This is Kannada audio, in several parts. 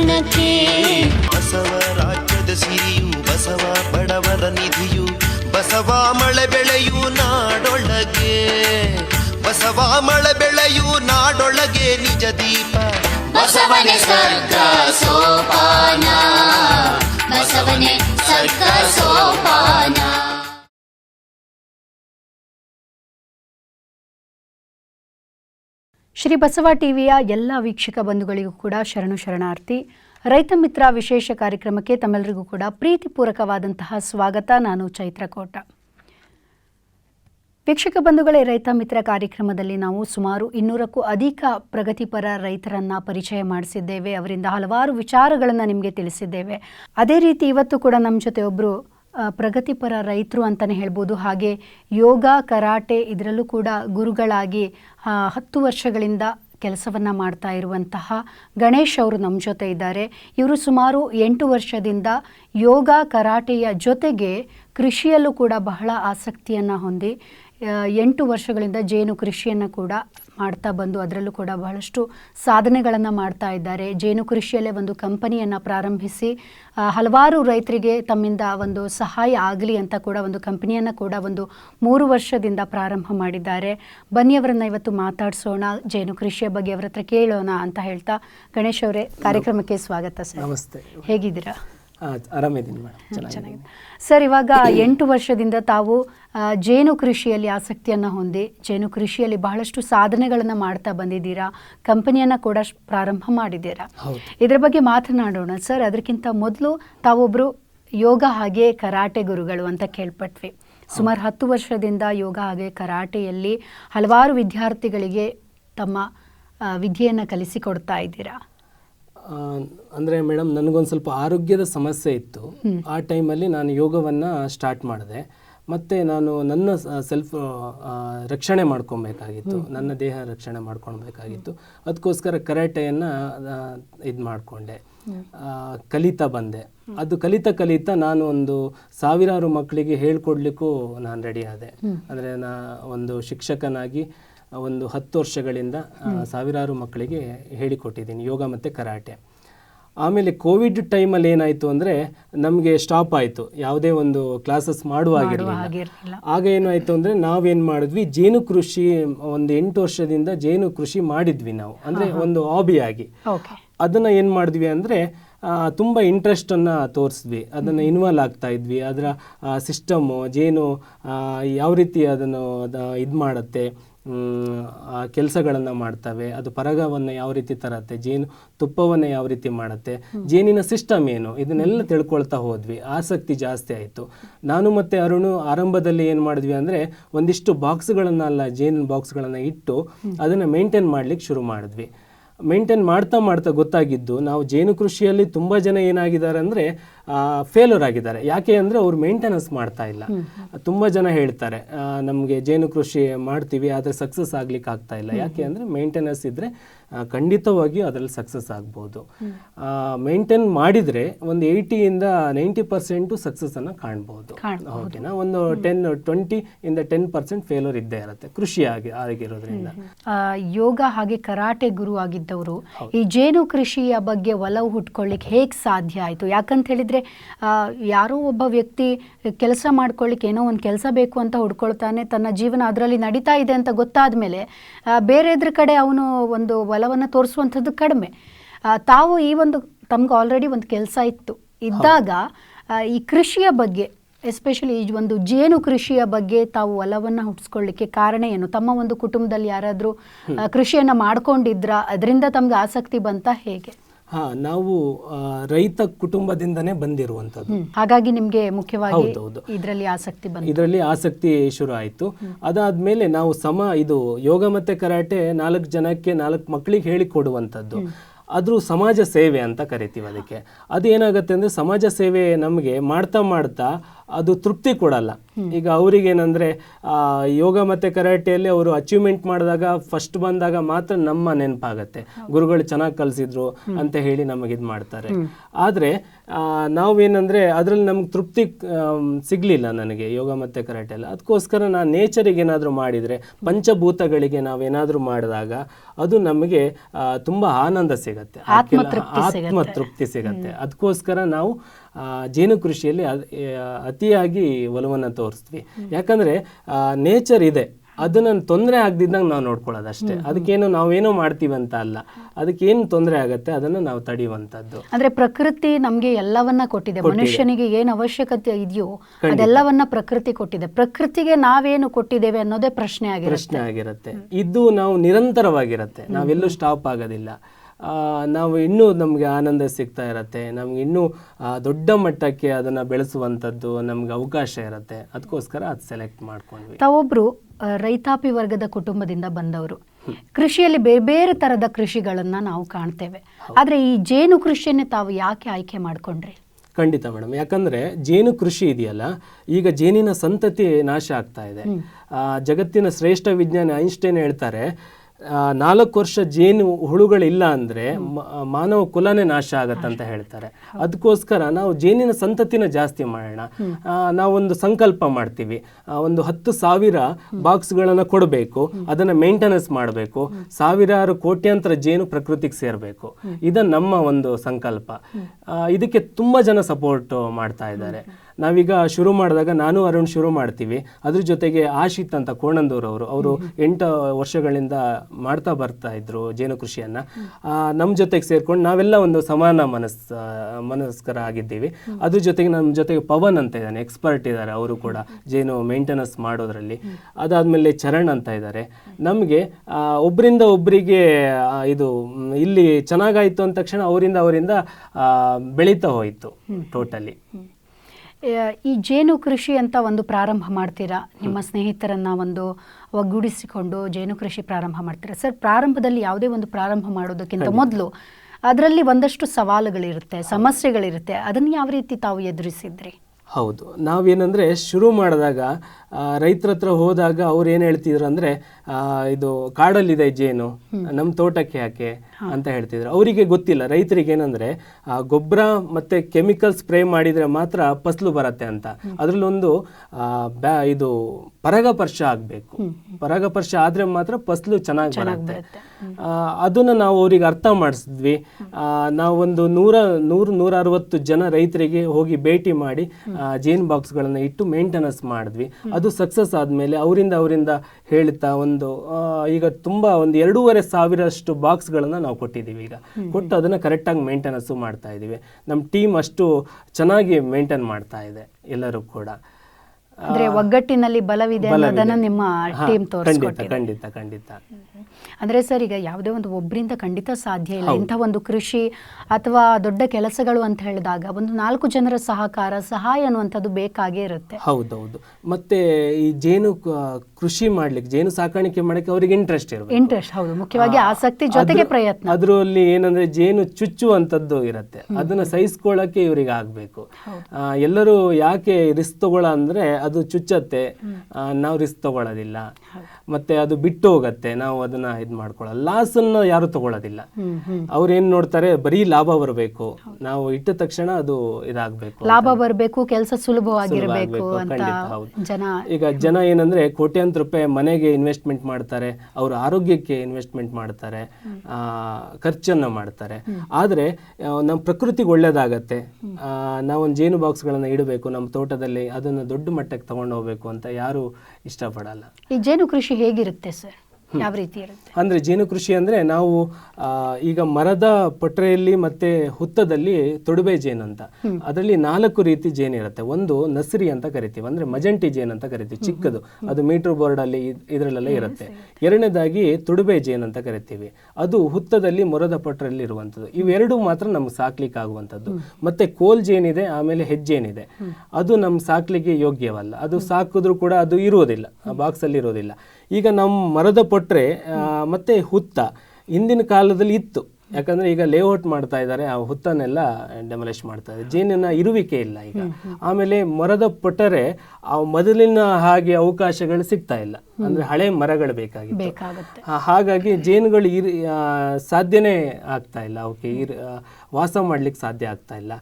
ಬಸವನಕ್ಕೆ ಬಸವ ರಾಜ್ಯದ ಸಿರಿಯು ಬಸವ ಬಡವರ ನಿಧಿಯು ಬಸವ ಮಳೆ ಬೆಳೆಯು ನಾಡೊಳಗೆ. ಬಸವ ಮಳೆ ಬೆಳೆಯು ನಾಡೊಳಗೆ ನಿಜ ದೀಪ. ಬಸವನೆ ಸರ್ಗ ಸೋಪಾನ. ಬಸವನೆ ಸರ್ಗ ಸೋಪಾನ. ಶ್ರೀ ಬಸವ ಟಿವಿಯ ಎಲ್ಲ ವೀಕ್ಷಕ ಬಂಧುಗಳಿಗೂ ಕೂಡ ಶರಣು ಶರಣಾರ್ಥಿ. ರೈತ ಮಿತ್ರ ವಿಶೇಷ ಕಾರ್ಯಕ್ರಮಕ್ಕೆ ತಮ್ಮೆಲ್ಲರಿಗೂ ಕೂಡ ಪ್ರೀತಿಪೂರಕವಾದಂತಹ ಸ್ವಾಗತ. ನಾನು ಚೈತ್ರಕೋಟ ವೀಕ್ಷಕ ಬಂಧುಗಳೇ, ರೈತ ಮಿತ್ರ ಕಾರ್ಯಕ್ರಮದಲ್ಲಿ ನಾವು ಸುಮಾರು ಇನ್ನೂರಕ್ಕೂ ಅಧಿಕ ಪ್ರಗತಿಪರ ರೈತರನ್ನ ಪರಿಚಯ ಮಾಡಿಸಿದ್ದೇವೆ. ಅವರಿಂದ ಹಲವಾರು ವಿಚಾರಗಳನ್ನು ನಿಮಗೆ ತಿಳಿಸಿದ್ದೇವೆ. ಅದೇ ರೀತಿ ಇವತ್ತು ಕೂಡ ನಮ್ಮ ಜೊತೆ ಒಬ್ಬರು ಪ್ರಗತಿಪರ ರೈತರು ಅಂತಲೇ ಹೇಳ್ಬೋದು. ಹಾಗೆ ಯೋಗ, ಕರಾಟೆ ಇದರಲ್ಲೂ ಕೂಡ ಗುರುಗಳಾಗಿ ಹತ್ತು ವರ್ಷಗಳಿಂದ ಕೆಲಸವನ್ನು ಮಾಡ್ತಾ ಇರುವಂತಹ ಗಣೇಶ್ ಅವರು ನಮ್ಮ ಜೊತೆ ಇದ್ದಾರೆ. ಇವರು ಸುಮಾರು ಎಂಟು ವರ್ಷದಿಂದ ಯೋಗ, ಕರಾಟೆಯ ಜೊತೆಗೆ ಕೃಷಿಯಲ್ಲೂ ಕೂಡ ಬಹಳ ಆಸಕ್ತಿಯನ್ನು ಹೊಂದಿ ಎಂಟು ವರ್ಷಗಳಿಂದ ಜೇನು ಕೃಷಿಯನ್ನು ಕೂಡ ಮಾಡ್ತಾ ಬಂದು ಅದರಲ್ಲೂ ಕೂಡ ಬಹಳಷ್ಟು ಸಾಧನೆಗಳನ್ನು ಮಾಡ್ತಾ ಇದ್ದಾರೆ. ಜೇನು ಕೃಷಿಯಲ್ಲೇ ಒಂದು ಕಂಪನಿಯನ್ನು ಪ್ರಾರಂಭಿಸಿ ಹಲವಾರು ರೈತರಿಗೆ ತಮ್ಮಿಂದ ಒಂದು ಸಹಾಯ ಆಗಲಿ ಅಂತ ಕೂಡ ಒಂದು ಕಂಪನಿಯನ್ನು ಕೂಡ ಒಂದು ಮೂರು ವರ್ಷದಿಂದ ಪ್ರಾರಂಭ ಮಾಡಿದ್ದಾರೆ. ಬನ್ನಿ ಅವರನ್ನು ಇವತ್ತು ಮಾತಾಡಿಸೋಣ. ಜೇನು ಕೃಷಿಯ ಬಗ್ಗೆ ಅವರ ಹತ್ರ ಕೇಳೋಣ ಅಂತ ಹೇಳ್ತಾ ಗಣೇಶ್ ಅವರೇ ಕಾರ್ಯಕ್ರಮಕ್ಕೆ ಸ್ವಾಗತ ಸರ್. ನಮಸ್ತೆ. ಹೇಗಿದ್ದೀರಾ? ಆರಾಮಿದ್ದೀನಿ ಮೇಡಮ್. ಚೆನ್ನಾಗಿದೆ ಚೆನ್ನಾಗಿದೆ. ಸರ್ ಇವಾಗ ಎಂಟು ವರ್ಷದಿಂದ ತಾವು ಜೇನು ಕೃಷಿಯಲ್ಲಿ ಆಸಕ್ತಿಯನ್ನ ಹೊಂದಿ ಜೇನು ಕೃಷಿಯಲ್ಲಿ ಬಹಳಷ್ಟು ಸಾಧನೆಗಳನ್ನು ಮಾಡ್ತಾ ಬಂದಿದ್ದೀರಾ ಕಂಪನಿಯನ್ನ ಕೂಡ ಪ್ರಾರಂಭ ಮಾಡಿದ್ದೀರಾ. ಇದರ ಬಗ್ಗೆ ಮಾತನಾಡೋಣ ಸರ್. ಅದಕ್ಕಿಂತ ಮೊದಲು ತಾವೊಬ್ರು ಯೋಗ ಹಾಗೆ ಕರಾಟೆ ಗುರುಗಳು ಅಂತ ಕೇಳ್ಪಟ್ವಿ. ಸುಮಾರು ಹತ್ತು ವರ್ಷದಿಂದ ಯೋಗ ಹಾಗೆ ಕರಾಟೆಯಲ್ಲಿ ಹಲವಾರು ವಿದ್ಯಾರ್ಥಿಗಳಿಗೆ ತಮ್ಮ ವಿದ್ಯೆಯನ್ನು ಕಲಿಸಿಕೊಡ್ತಾ ಇದ್ದೀರಾ. ಅಂದ್ರೆ ಮೇಡಮ್ ನನಗೊಂದು ಸ್ವಲ್ಪ ಆರೋಗ್ಯದ ಸಮಸ್ಯೆ ಇತ್ತು. ಆ ಟೈಮಲ್ಲಿ ನಾನು ಯೋಗವನ್ನು ಸ್ಟಾರ್ಟ್ ಮಾಡಿದೆ. ಮತ್ತು ನಾನು ನನ್ನ ಸೆಲ್ಫ್ ರಕ್ಷಣೆ ಮಾಡ್ಕೊಬೇಕಾಗಿತ್ತು. ನನ್ನ ದೇಹ ರಕ್ಷಣೆ ಮಾಡ್ಕೊಳ್ಬೇಕಾಗಿತ್ತು. ಅದಕ್ಕೋಸ್ಕರ ಕರಾಟೆಯನ್ನು ಇದು ಮಾಡಿಕೊಂಡೆ. ಕಲಿತಾ ಬಂದೆ. ಅದು ಕಲಿತಾ ಕಲಿತ ನಾನು ಒಂದು ಸಾವಿರಾರು ಮಕ್ಕಳಿಗೆ ಹೇಳ್ಕೊಡ್ಲಿಕ್ಕೂ ನಾನು ರೆಡಿ ಆದೆ. ಅಂದರೆ ನಾ ಒಂದು ಶಿಕ್ಷಕನಾಗಿ ಒಂದು ಹತ್ತು ವರ್ಷಗಳಿಂದ ಸಾವಿರಾರು ಮಕ್ಕಳಿಗೆ ಹೇಳಿಕೊಟ್ಟಿದ್ದೀನಿ ಯೋಗ ಮತ್ತು ಕರಾಟೆ. ಆಮೇಲೆ ಕೋವಿಡ್ ಟೈಮಲ್ಲಿ ಏನಾಯಿತು ಅಂದರೆ ನಮಗೆ ಸ್ಟಾಪ್ ಆಯಿತು ಯಾವುದೇ ಒಂದು ಕ್ಲಾಸಸ್ ಮಾಡುವಾಗಿರಲಿಲ್ಲ. ಆಗ ಏನಾಯಿತು ಅಂದರೆ ನಾವೇನು ಮಾಡಿದ್ವಿ ಜೇನು ಕೃಷಿ ಒಂದು ಎಂಟು ವರ್ಷದಿಂದ ಜೇನು ಕೃಷಿ ಮಾಡಿದ್ವಿ ನಾವು ಅಂದರೆ ಒಂದು ಹಾಬಿಯಾಗಿ ಅದನ್ನ ಏನು ಮಾಡಿದ್ವಿ ಅಂದರೆ ತುಂಬ ಇಂಟ್ರೆಸ್ಟನ್ನು ತೋರಿಸಿದ್ವಿ ಅದನ್ನು ಇನ್ವಾಲ್ವ್ ಆಗ್ತಾ ಇದ್ವಿ ಅದರ ಸಿಸ್ಟಮು ಜೇನು ಯಾವ ರೀತಿ ಅದನ್ನು ಇದು ಮಾಡುತ್ತೆ ಕೆಲಸಗಳನ್ನು ಮಾಡ್ತವೆ. ಅದು ಪರಗವನ್ನು ಯಾವ ರೀತಿ ತರತ್ತೆ? ಜೇನು ತುಪ್ಪವನ್ನು ಯಾವ ರೀತಿ ಮಾಡುತ್ತೆ? ಜೇನಿನ ಸಿಸ್ಟಮ್ ಏನು? ಇದನ್ನೆಲ್ಲ ತಿಳ್ಕೊಳ್ತಾ ಹೋದ್ವಿ. ಆಸಕ್ತಿ ಜಾಸ್ತಿ ಆಯಿತು. ನಾನು ಮತ್ತು ಅರುಣು ಆರಂಭದಲ್ಲಿ ಏನು ಮಾಡಿದ್ವಿ ಅಂದರೆ ಒಂದಿಷ್ಟು ಬಾಕ್ಸ್ಗಳನ್ನೆಲ್ಲ ಜೇನಿನ ಬಾಕ್ಸ್ಗಳನ್ನು ಇಟ್ಟು ಅದನ್ನು ಮೇಂಟೈನ್ ಮಾಡ್ಲಿಕ್ಕೆ ಶುರು ಮಾಡಿದ್ವಿ. ಮೇಂಟೈನ್ ಮಾಡ್ತಾ ಮಾಡ್ತಾ ಗೊತ್ತಾಗಿದ್ದು ನಾವು ಜೇನು ಕೃಷಿಯಲ್ಲಿ ತುಂಬ ಜನ ಏನಾಗಿದ್ದಾರೆ ಅಂದರೆ ಫೇಲ್ಯೂರ್ ಆಗಿದ್ದಾರೆ. ಯಾಕೆ ಅಂದರೆ ಅವ್ರು ಮೇಂಟೆನೆನ್ಸ್ ಮಾಡ್ತಾ ಇಲ್ಲ. ತುಂಬ ಜನ ಹೇಳ್ತಾರೆ ನಮಗೆ ಜೇನು ಕೃಷಿ ಮಾಡ್ತೀವಿ ಆದರೆ ಸಕ್ಸಸ್ ಆಗ್ಲಿಕ್ಕೆ ಆಗ್ತಾ ಇಲ್ಲ. ಯಾಕೆ ಅಂದರೆ ಮೇಂಟೆನೆನ್ಸ್ ಇದ್ದರೆ ಖಂಡಿತವಾಗಿಯೂ ಅದರಲ್ಲಿ ಸಕ್ಸಸ್ ಆಗ್ಬೋದು. ಮೇಂಟೈನ್ ಮಾಡಿದರೆ ಒಂದು ಏಯ್ಟಿಯಿಂದ ನೈಂಟಿ ಪರ್ಸೆಂಟು ಸಕ್ಸಸ್ಸನ್ನು ಕಾಣ್ಬೋದು. ಓಕೆನಾ ಒಂದು ಟೆನ್ ಟ್ವೆಂಟಿ ಇಂದ ಟೆನ್ ಪರ್ಸೆಂಟ್ ಫೇಲ್ಯೂರ್ ಇದ್ದೇ ಇರುತ್ತೆ ಕೃಷಿ ಆಗಿ ಆಗಿರೋದ್ರಿಂದ ಯೋಗ ಹಾಗೆ ಕರಾಟೆ ಗುರು ಆಗಿದ್ದವರು ಈ ಜೇನು ಕೃಷಿಯ ಬಗ್ಗೆ ಒಲವು ಹುಟ್ಕೊಳ್ಳಿಕ್ಕೆ ಹೇಗೆ ಸಾಧ್ಯ ಆಯಿತು? ಯಾಕಂತ ಹೇಳಿದ್ರೆ ಯಾರೋ ಒಬ್ಬ ವ್ಯಕ್ತಿ ಕೆಲಸ ಮಾಡ್ಕೊಳ್ಳಿಕ್ಕೆ ಏನೋ ಒಂದು ಕೆಲಸ ಬೇಕು ಅಂತ ಹುಡ್ಕೊಳ್ತಾನೆ ತನ್ನ ಜೀವನ ಅದರಲ್ಲಿ ನಡೀತಾ ಇದೆ ಅಂತ ಗೊತ್ತಾದ ಮೇಲೆ ಬೇರೆದ್ರ ಕಡೆ ಅವನು ಒಂದು ಒಲವನ್ನು ತೋರಿಸುವಂಥದ್ದು ಕಡಿಮೆ. ತಾವು ಈ ಒಂದು ತಮ್ಗೆ ಆಲ್ರೆಡಿ ಒಂದು ಕೆಲಸ ಇತ್ತು. ಇದ್ದಾಗ ಈ ಕೃಷಿಯ ಬಗ್ಗೆ ಎಸ್ಪೆಷಲಿ ಈ ಒಂದು ಜೇನು ಕೃಷಿಯ ಬಗ್ಗೆ ತಾವು ಒಲವನ್ನು ಹುಟ್ಟಿಸ್ಕೊಳ್ಳಿಕ್ಕೆ ಕಾರಣ ಏನು? ತಮ್ಮ ಒಂದು ಕುಟುಂಬದಲ್ಲಿ ಯಾರಾದರೂ ಕೃಷಿಯನ್ನು ಮಾಡ್ಕೊಂಡಿದ್ರಾ? ಅದರಿಂದ ತಮ್ಗೆ ಆಸಕ್ತಿ ಬಂತ ಹೇಗೆ? ಹಾ ನಾವು ಆ, ರೈತ ಕುಟುಂಬದಿಂದನೇ ಬಂದಿರುವಂತದ್ದು ಹಾಗಾಗಿ ನಿಮಗೆ ಮುಖ್ಯವಾಗಿ ಹೌದೌದು. ಇದರಲ್ಲಿ ಆಸಕ್ತಿ ಬಂತು. ಇದರಲ್ಲಿ ಆಸಕ್ತಿ ಶುರು ಆಯಿತು. ಅದಾದ್ಮೇಲೆ ನಾವು ಸಮ ಇದು ಯೋಗ ಮತ್ತೆ ಕರಾಟೆ ನಾಲ್ಕು ಜನಕ್ಕೆ ನಾಲ್ಕು ಮಕ್ಕಳಿಗೆ ಹೇಳಿಕೊಡುವಂಥದ್ದು ಅದ್ರ ಸಮಾಜ ಸೇವೆ ಅಂತ ಕರಿತೀವಿ ಅದಕ್ಕೆ. ಅದೇನಾಗತ್ತೆ ಅಂದರೆ ಸಮಾಜ ಸೇವೆ ನಮಗೆ ಮಾಡ್ತಾ ಮಾಡ್ತಾ ಅದು ತೃಪ್ತಿ ಕೊಡಲ್ಲ. ಈಗ ಅವರಿಗೇನಂದರೆ ಯೋಗ ಮತ್ತು ಕರಾಟೆಯಲ್ಲಿ ಅವರು ಅಚೀವ್ಮೆಂಟ್ ಮಾಡಿದಾಗ ಫಸ್ಟ್ ಬಂದಾಗ ಮಾತ್ರ ನಮ್ಮ ನೆನಪಾಗತ್ತೆ. ಗುರುಗಳು ಚೆನ್ನಾಗಿ ಕಲಿಸಿದ್ರು ಅಂತ ಹೇಳಿ ನಮಗೆ ಇದು ಮಾಡ್ತಾರೆ. ಆದರೆ ನಾವೇನಂದ್ರೆ ಅದರಲ್ಲಿ ನಮ್ಗೆ ತೃಪ್ತಿ ಸಿಗ್ಲಿಲ್ಲ ನನಗೆ ಯೋಗ ಮತ್ತು ಕರಾಟೆ ಎಲ್ಲ ಅದಕ್ಕೋಸ್ಕರ ನಾನು ನೇಚರಿಗೆ ಏನಾದರೂ ಮಾಡಿದರೆ ಪಂಚಭೂತಗಳಿಗೆ ನಾವೇನಾದರೂ ಮಾಡಿದಾಗ ಅದು ನಮಗೆ ತುಂಬಾ ಆನಂದ ಸಿಗತ್ತೆ. ಆತ್ಮ ತೃಪ್ತಿ ಸಿಗತ್ತೆ. ಅದಕ್ಕೋಸ್ಕರ ನಾವು ಜೇನು ಕೃಷಿಯಲ್ಲಿ ಅತಿಯಾಗಿ ಒಲವನ್ನು ತೋರಿಸ್ತೀವಿ. ಯಾಕಂದ್ರೆ ನೇಚರ್ ಇದೆ. ಅದನ್ನ ತೊಂದರೆ ಆಗದಿದ್ದಂಗೆ ನಾವು ನೋಡ್ಕೊಳ್ಳೋದು ಅಷ್ಟೇ ಅದಕ್ಕೇನು ನಾವೇನೋ ಮಾಡ್ತೀವಿ ಅಂತ ಅಲ್ಲ. ಅದಕ್ಕೇನು ತೊಂದರೆ ಆಗುತ್ತೆ ಅದನ್ನ ನಾವು ತಡೆಯುವಂಥದ್ದು. ಅಂದ್ರೆ ಪ್ರಕೃತಿ ನಮಗೆ ಎಲ್ಲವನ್ನ ಕೊಟ್ಟಿದೆ. ಮನುಷ್ಯನಿಗೆ ಏನು ಅವಶ್ಯಕತೆ ಇದೆಯೋ ಅದೆಲ್ಲವನ್ನ ಪ್ರಕೃತಿ ಕೊಟ್ಟಿದೆ. ಪ್ರಕೃತಿಗೆ ನಾವೇನು ಕೊಟ್ಟಿದ್ದೇವೆ ಅನ್ನೋದೇ ಪ್ರಶ್ನೆ ಆಗಿರುತ್ತೆ. ಪ್ರಶ್ನೆ ಆಗಿರುತ್ತೆ. ಇದು ನಾವು ನಿರಂತರವಾಗಿರುತ್ತೆ. ನಾವೆಲ್ಲೂ ಸ್ಟಾಪ್ ಆಗೋದಿಲ್ಲ. ನಾವು ಇನ್ನೂ ನಮಗೆ ಆನಂದ ಸಿಗ್ತಾ ಇರತ್ತೆ. ನಮ್ಗೆ ಇನ್ನೂ ದೊಡ್ಡ ಮಟ್ಟಕ್ಕೆ ಅದನ್ನ ಬೆಳೆಸುವಂಥದ್ದು ನಮ್ಗೆ ಅವಕಾಶ ಇರುತ್ತೆ. ಅದಕ್ಕೋಸ್ಕರ ಅದು ಸೆಲೆಕ್ಟ್ ಮಾಡ್ಕೊಂಡ್ವಿ. ತಾವೊಬ್ರು ರೈತಾಪಿ ವರ್ಗದ ಕುಟುಂಬದಿಂದ ಬಂದವರು. ಕೃಷಿಯಲ್ಲಿ ಬೇರೆ ಬೇರೆ ತರದ ಕೃಷಿಗಳನ್ನ ನಾವು ಕಾಣ್ತೇವೆ. ಆದ್ರೆ ಈ ಜೇನು ಕೃಷಿಯನ್ನೇ ತಾವು ಯಾಕೆ ಆಯ್ಕೆ ಮಾಡ್ಕೊಂಡ್ರಿ? ಖಂಡಿತ ಮೇಡಮ್. ಯಾಕಂದ್ರೆ ಜೇನು ಕೃಷಿ ಇದೆಯಲ್ಲ ಈಗ ಜೇನಿನ ಸಂತತಿ ನಾಶ ಆಗ್ತಾ ಇದೆ. ಆ, ಜಗತ್ತಿನ ಶ್ರೇಷ್ಠ ವಿಜ್ಞಾನಿ ಐನ್ಸ್ಟೈನ್ ಹೇಳ್ತಾರೆ ನಾಲ್ಕು ವರ್ಷ ಜೇನು ಹುಳುಗಳಿಲ್ಲ ಅಂದ್ರೆ ಮಾನವ ಕುಲನೇ ನಾಶ ಆಗತ್ತಂತ ಹೇಳ್ತಾರೆ. ಅದಕ್ಕೋಸ್ಕರ ನಾವು ಜೇನಿನ ಸಂತತಿನ ಜಾಸ್ತಿ ಮಾಡೋಣ. ನಾವೊಂದು ಸಂಕಲ್ಪ ಮಾಡ್ತೀವಿ. ಒಂದು ಹತ್ತು ಸಾವಿರ ಬಾಕ್ಸ್ಗಳನ್ನು ಕೊಡಬೇಕು. ಅದನ್ನ ಮೇಂಟೆನೆನ್ಸ್ ಮಾಡಬೇಕು. ಸಾವಿರಾರು ಕೋಟ್ಯಾಂತರ ಜೇನು ಪ್ರಕೃತಿಗೆ ಸೇರಬೇಕು. ಇದು ನಮ್ಮ ಒಂದು ಸಂಕಲ್ಪ. ಇದಕ್ಕೆ ತುಂಬಾ ಜನ ಸಪೋರ್ಟ್ ಮಾಡ್ತಾ ಇದ್ದಾರೆ. ನಾವೀಗ ಶುರು ಮಾಡಿದಾಗ ನಾನು ಅರುಣ್ ಶುರು ಮಾಡ್ತೀವಿ. ಅದ್ರ ಜೊತೆಗೆ ಆಶಿತ್ ಅಂತ ಕೋಣಂದೂರ್ ಅವರು. ಅವರು ಎಂಟು ವರ್ಷಗಳಿಂದ ಮಾಡ್ತಾ ಬರ್ತಾ ಇದ್ರು ಜೇನು ಕೃಷಿಯನ್ನ. ನಮ್ಮ ಜೊತೆಗೆ ಸೇರ್ಕೊಂಡು ನಾವೆಲ್ಲ ಒಂದು ಸಮಾನ ಮನಸ್ ಮನಸ್ಕರ ಆಗಿದ್ದೀವಿ. ಅದ್ರ ಜೊತೆಗೆ ನಮ್ಮ ಜೊತೆಗೆ ಪವನ್ ಅಂತ ಇದ್ದಾನೆ ಎಕ್ಸ್ಪರ್ಟ್ ಇದ್ದಾರೆ ಅವರು ಕೂಡ ಜೇನು ಮೇಂಟೆನೆನ್ಸ್ ಮಾಡೋದ್ರಲ್ಲಿ. ಅದಾದ್ಮೇಲೆ ಚರಣ್ ಅಂತ ಇದ್ದಾರೆ ನಮಗೆ ಒಬ್ಬರಿಂದ ಒಬ್ಬರಿಗೆ ಇದು ಇಲ್ಲಿ ಚೆನ್ನಾಗಾಯ್ತು ಅಂದ ತಕ್ಷಣ ಅವರಿಂದ ಅವರಿಂದ ಬೆಳೀತಾ ಹೋಯಿತು ಟೋಟಲಿ. ಈ ಜೇನು ಕೃಷಿ ಅಂತ ಒಂದು ಪ್ರಾರಂಭ ಮಾಡ್ತೀರಾ? ನಿಮ್ಮ ಸ್ನೇಹಿತರನ್ನ ಒಂದು ಒಗ್ಗೂಡಿಸಿಕೊಂಡು ಜೇನು ಕೃಷಿ ಪ್ರಾರಂಭ ಮಾಡ್ತೀರಾ? ಸರ್ ಪ್ರಾರಂಭದಲ್ಲಿ ಯಾವುದೇ ಒಂದು ಪ್ರಾರಂಭ ಮಾಡೋದಕ್ಕಿಂತ ಮೊದಲು ಅದರಲ್ಲಿ ಒಂದಷ್ಟು ಸವಾಲುಗಳಿರುತ್ತೆ ಸಮಸ್ಯೆಗಳಿರುತ್ತೆ. ಅದನ್ನು ಯಾವ ರೀತಿ ತಾವು ಎದುರಿಸಿದ್ರಿ? ಹೌದು. ನಾವೇನಂದ್ರೆ ಶುರು ಮಾಡಿದಾಗ ರೈತರ ಹತ್ರ ಹೋದಾಗ ಅವ್ರು ಏನು ಹೇಳ್ತಿದ್ರು ಅಂದ್ರೆ ಇದು ಕಾಡಲ್ಲಿದೆ ಜೇನು ನಮ್ಮ ತೋಟಕ್ಕೆ ಯಾಕೆ? ಅಂತ ಹೇಳ್ತಿದ್ರು. ಅವರಿಗೆ ಗೊತ್ತಿಲ್ಲ. ರೈತರಿಗೆ ಏನಂದ್ರೆ ಆ, ಗೊಬ್ಬರ ಮತ್ತೆ ಕೆಮಿಕಲ್ ಸ್ಪ್ರೇ ಮಾಡಿದ್ರೆ ಮಾತ್ರ ಫಸಲು ಬರತ್ತೆ ಅಂತ. ಅದ್ರಲ್ಲೊಂದು ಇದು ಪರಾಗಪರ್ಶ ಆಗಬೇಕು. ಪರಾಗಪರ್ಶ ಆದ್ರೆ ಮಾತ್ರ ಫಸಲು ಚೆನ್ನಾಗಿ ಬರುತ್ತೆ. ಅದನ್ನ ನಾವು ಅವ್ರಿಗೆ ಅರ್ಥ ಮಾಡಿಸಿದ್ವಿ. ಆ, ನಾವೊಂದು ನೂರ ನೂರು ನೂರ ಅರವತ್ತು ಜನ ರೈತರಿಗೆ ಹೋಗಿ ಭೇಟಿ ಮಾಡಿ ಜೇನ್ ಬಾಕ್ಸ್ಗಳನ್ನ ಇಟ್ಟು ಮೇಂಟೆನೆನ್ಸ್ ಮಾಡಿದ್ವಿ. ಅದು ಸಕ್ಸಸ್ ಆದ್ಮೇಲೆ ಅವರಿಂದ ಅವರಿಂದ ಹೇಳ್ತಾ ಒಂದು ಈಗ ತುಂಬಾ ಒಂದು ಎರಡೂವರೆ ಸಾವಿರಷ್ಟು ಬಾಕ್ಸ್ಗಳನ್ನ ನಾವು ಕೊಟ್ಟಿದ್ದೀವಿ ಈಗ. ಕೊಟ್ಟು ಅದನ್ನ ಕರೆಕ್ಟಾಗಿ ಮೇಂಟೆನೆನ್ಸ್ ಮಾಡ್ತಾ ಇದ್ದೀವಿ. ನಮ್ಮ ಟೀಮ್ ಅಷ್ಟು ಚೆನ್ನಾಗಿ ಮೇಂಟೈನ್ ಮಾಡ್ತಾ ಇದೆ ಎಲ್ಲರೂ ಕೂಡ. ಅಂದ್ರೆ ಒಗ್ಗಟ್ಟಿನಲ್ಲಿ ಬಲವಿದೆ. ಅನ್ನೋದನ್ನ ನಿಮ್ಮ ಟೀಮ್ ಖಂಡಿತ ತೋರಿಸ್ಕೊಟ್ಟಿದೆ. ಖಂಡಿತ ಖಂಡಿತ ಅಂದ್ರೆ ಸರ್ ಈಗ ಯಾವುದೇ ಒಂದು ಒಬ್ಬರಿಂದ ಖಂಡಿತ ಸಾಧ್ಯ ಇಲ್ಲ. ಇಂಥ ಒಂದು ಕೃಷಿ ಅಥವಾ ದೊಡ್ಡ ಕೆಲಸಗಳು ಅಂತ ಹೇಳಿದಾಗ ಒಂದು ನಾಲ್ಕು ಜನರ ಸಹಕಾರ ಸಹಾಯ ಅನ್ನುವಂಥದ್ದು ಬೇಕಾಗೇ ಇರುತ್ತೆ. ಹೌದೌದು. ಮತ್ತೆ ಈ ಜೇನು ಕೃಷಿ ಮಾಡ್ಲಿಕ್ಕೆ ಜೇನು ಸಾಕಾಣಿಕೆ ಮಾಡಕ್ಕೆ ಅವ್ರಿಗೆ ಇಂಟ್ರೆಸ್ಟ್ ಇರಬೇಕು. ಇಂಟ್ರೆಸ್ಟ್ ಹೌದು. ಮುಖ್ಯವಾಗಿ ಆಸಕ್ತಿ ಜೊತೆಗೆ ಪ್ರಯತ್ನ. ಅದರಲ್ಲಿ ಏನಂದ್ರೆ ಜೇನು ಚುಚ್ಚುವಂಥದ್ದು ಇರುತ್ತೆ. ಅದನ್ನ ಸಹಿಸ್ಕೊಳ್ಳಕ್ಕೆ ಇವರಿಗೆ ಆಗ್ಬೇಕು. ಆ, ಎಲ್ಲರೂ ಯಾಕೆ ರಿಸ್ಕ್ ತಗೊಳ ಅಂದ್ರೆ ಅದು ಚುಚ್ಚತ್ತೆ. ನಾವು ರಿಸ್ಕ್ ತಗೊಳ್ಳೋದಿಲ್ಲ ಮತ್ತೆ ಅದು ಬಿಟ್ಟು ಹೋಗತ್ತೆ. ನಾವು ಅದನ್ನ ಇದ್ ಮಾಡ್ಕೊಳ್ಳಲ್ಲ ಲಾಸ್ ಅನ್ನ ಯಾರು ತಗೊಳ್ಳೋದಿಲ್ಲ ಅವ್ರೇನ್ ಅವ್ರು ಏನ್ ನೋಡ್ತಾರೆ ಬರೀ ಲಾಭ ಬರಬೇಕು. ನಾವು ಇಟ್ಟ ತಕ್ಷಣ ಅದು ಇದಾಗಬೇಕು ಲಾಭ ಬರಬೇಕು ಕೆಲಸ ಸುಲಭವಾಗಿರಬೇಕು ಜನ ಈಗ ಜನ ಏನಂದ್ರೆ ಕೋಟ್ಯಾಂತರ ರೂಪಾಯಿ ಮನೆಗೆ ಇನ್ವೆಸ್ಟ್ಮೆಂಟ್ ಮಾಡ್ತಾರೆ ಅವ್ರ ಆರೋಗ್ಯಕ್ಕೆ ಇನ್ವೆಸ್ಟ್ಮೆಂಟ್ ಮಾಡ್ತಾರೆ ಆ, ಖರ್ಚನ್ನ ಮಾಡ್ತಾರೆ. ಆದ್ರೆ ನಮ್ ನಮ್ಮ ಪ್ರಕೃತಿಗೆ ಒಳ್ಳೇದಾಗತ್ತೆ. ಆ, ನಾವೊಂದು ಜೇನು ಬಾಕ್ಸ್ಗಳನ್ನ ಇಡಬೇಕು ನಮ್ಮ ತೋಟದಲ್ಲಿ ಅದನ್ನ ದೊಡ್ಡ ಮಟ್ಟಕ್ಕೆ ತಗೊಂಡು ಹೋಗ್ಬೇಕು ಅಂತ ಯಾರು ಇಷ್ಟಪಡಲ್ಲ. ಈ ಜೇನು ಕೃಷಿ ಹೇಗಿರುತ್ತೆ ಸರ್? ಯಾವ ರೀತಿ ಇರುತ್ತೆ? ಅಂದ್ರೆ ಜೇನು ಕೃಷಿ ಅಂದ್ರೆ ನಾವು ಈಗ ಮರದ ಪೊಟ್ರೆಯಲ್ಲಿ ಮತ್ತೆ ಹುತ್ತದಲ್ಲಿ ತೊಡುಬೆ ಜೇನು ಅಂತ. ಅದರಲ್ಲಿ ನಾಲ್ಕು ರೀತಿ ಜೇನು ಇರುತ್ತೆ. ಒಂದು ನಸರಿ ಅಂತ ಕರಿತೀವಿ. ಅಂದ್ರೆ ಮಜಂಟಿ ಜೇನು ಅಂತ ಕರಿತೀವಿ. ಚಿಕ್ಕದು. ಅದು ಮೀಟರ್ ಬೋರ್ಡ್ ಅಲ್ಲಿ ಇದ್- ಇದ್ರಲ್ಲೆಲ್ಲ ಇರುತ್ತೆ. ಎರಡನೇದಾಗಿ ತೊಡುಬೆ ಜೇನು ಅಂತ ಕರಿತೀವಿ. ಅದು ಹುತ್ತದಲ್ಲಿ ಮೊರದ ಪೊಟ್ರೆಯಲ್ಲಿ ಇರುವಂಥದ್ದು. ಇವೆರಡು ಮಾತ್ರ ನಮ್ಗೆ ಸಾಕ್ಲಿಕ್ಕೆ ಆಗುವಂತದ್ದು ಮತ್ತೆ ಕೋಲ್ ಜೇನಿದೆ ಆಮೇಲೆ ಹೆಜ್ಜೇನಿದೆ ಅದು ನಮ್ಮ ಸಾಕ್ಲಿಕ್ಕೆ ಯೋಗ್ಯವಲ್ಲ. ಅದು ಸಾಕಿದ್ರು ಕೂಡ ಅದು ಇರುವುದಿಲ್ಲ ಬಾಕ್ಸ್ ಅಲ್ಲಿ ಇರೋದಿಲ್ಲ. ಈಗ ನಮ್ಮ ಮರದ ಪೊಟ್ರೆ ಮತ್ತೆ ಹುತ್ತ ಹಿಂದಿನ ಕಾಲದಲ್ಲಿ ಇತ್ತು. ಯಾಕಂದ್ರೆ ಈಗ ಲೇಔಟ್ ಮಾಡ್ತಾ ಇದ್ದಾರೆ ಆ ಹುತ್ತನೆಲ್ಲ ಡೆಮಲಿಷ್ ಮಾಡ್ತಾ ಇದ್ದಾರೆ. ಜೇನಿನ ಇರುವಿಕೆ ಇಲ್ಲ ಈಗ. ಆಮೇಲೆ ಮರದ ಪೊಟ್ಟರೆ ಆ ಮೊದಲಿನ ಹಾಗೆ ಅವಕಾಶಗಳು ಸಿಗ್ತಾ ಇಲ್ಲ. ಅಂದ್ರೆ ಹಳೆ ಮರಗಳು ಬೇಕಾಗಿತ್ತು. ಹಾಗಾಗಿ ಜೇನುಗಳು ಇರ್ ಸಾಧ್ಯನೇ ಆಗ್ತಾ ಇಲ್ಲ. ಅವಕ್ಕೆ ಇರ್ ವಾಸ ಮಾಡ್ಲಿಕ್ಕೆ ಸಾಧ್ಯ ಆಗ್ತಾ ಇಲ್ಲ.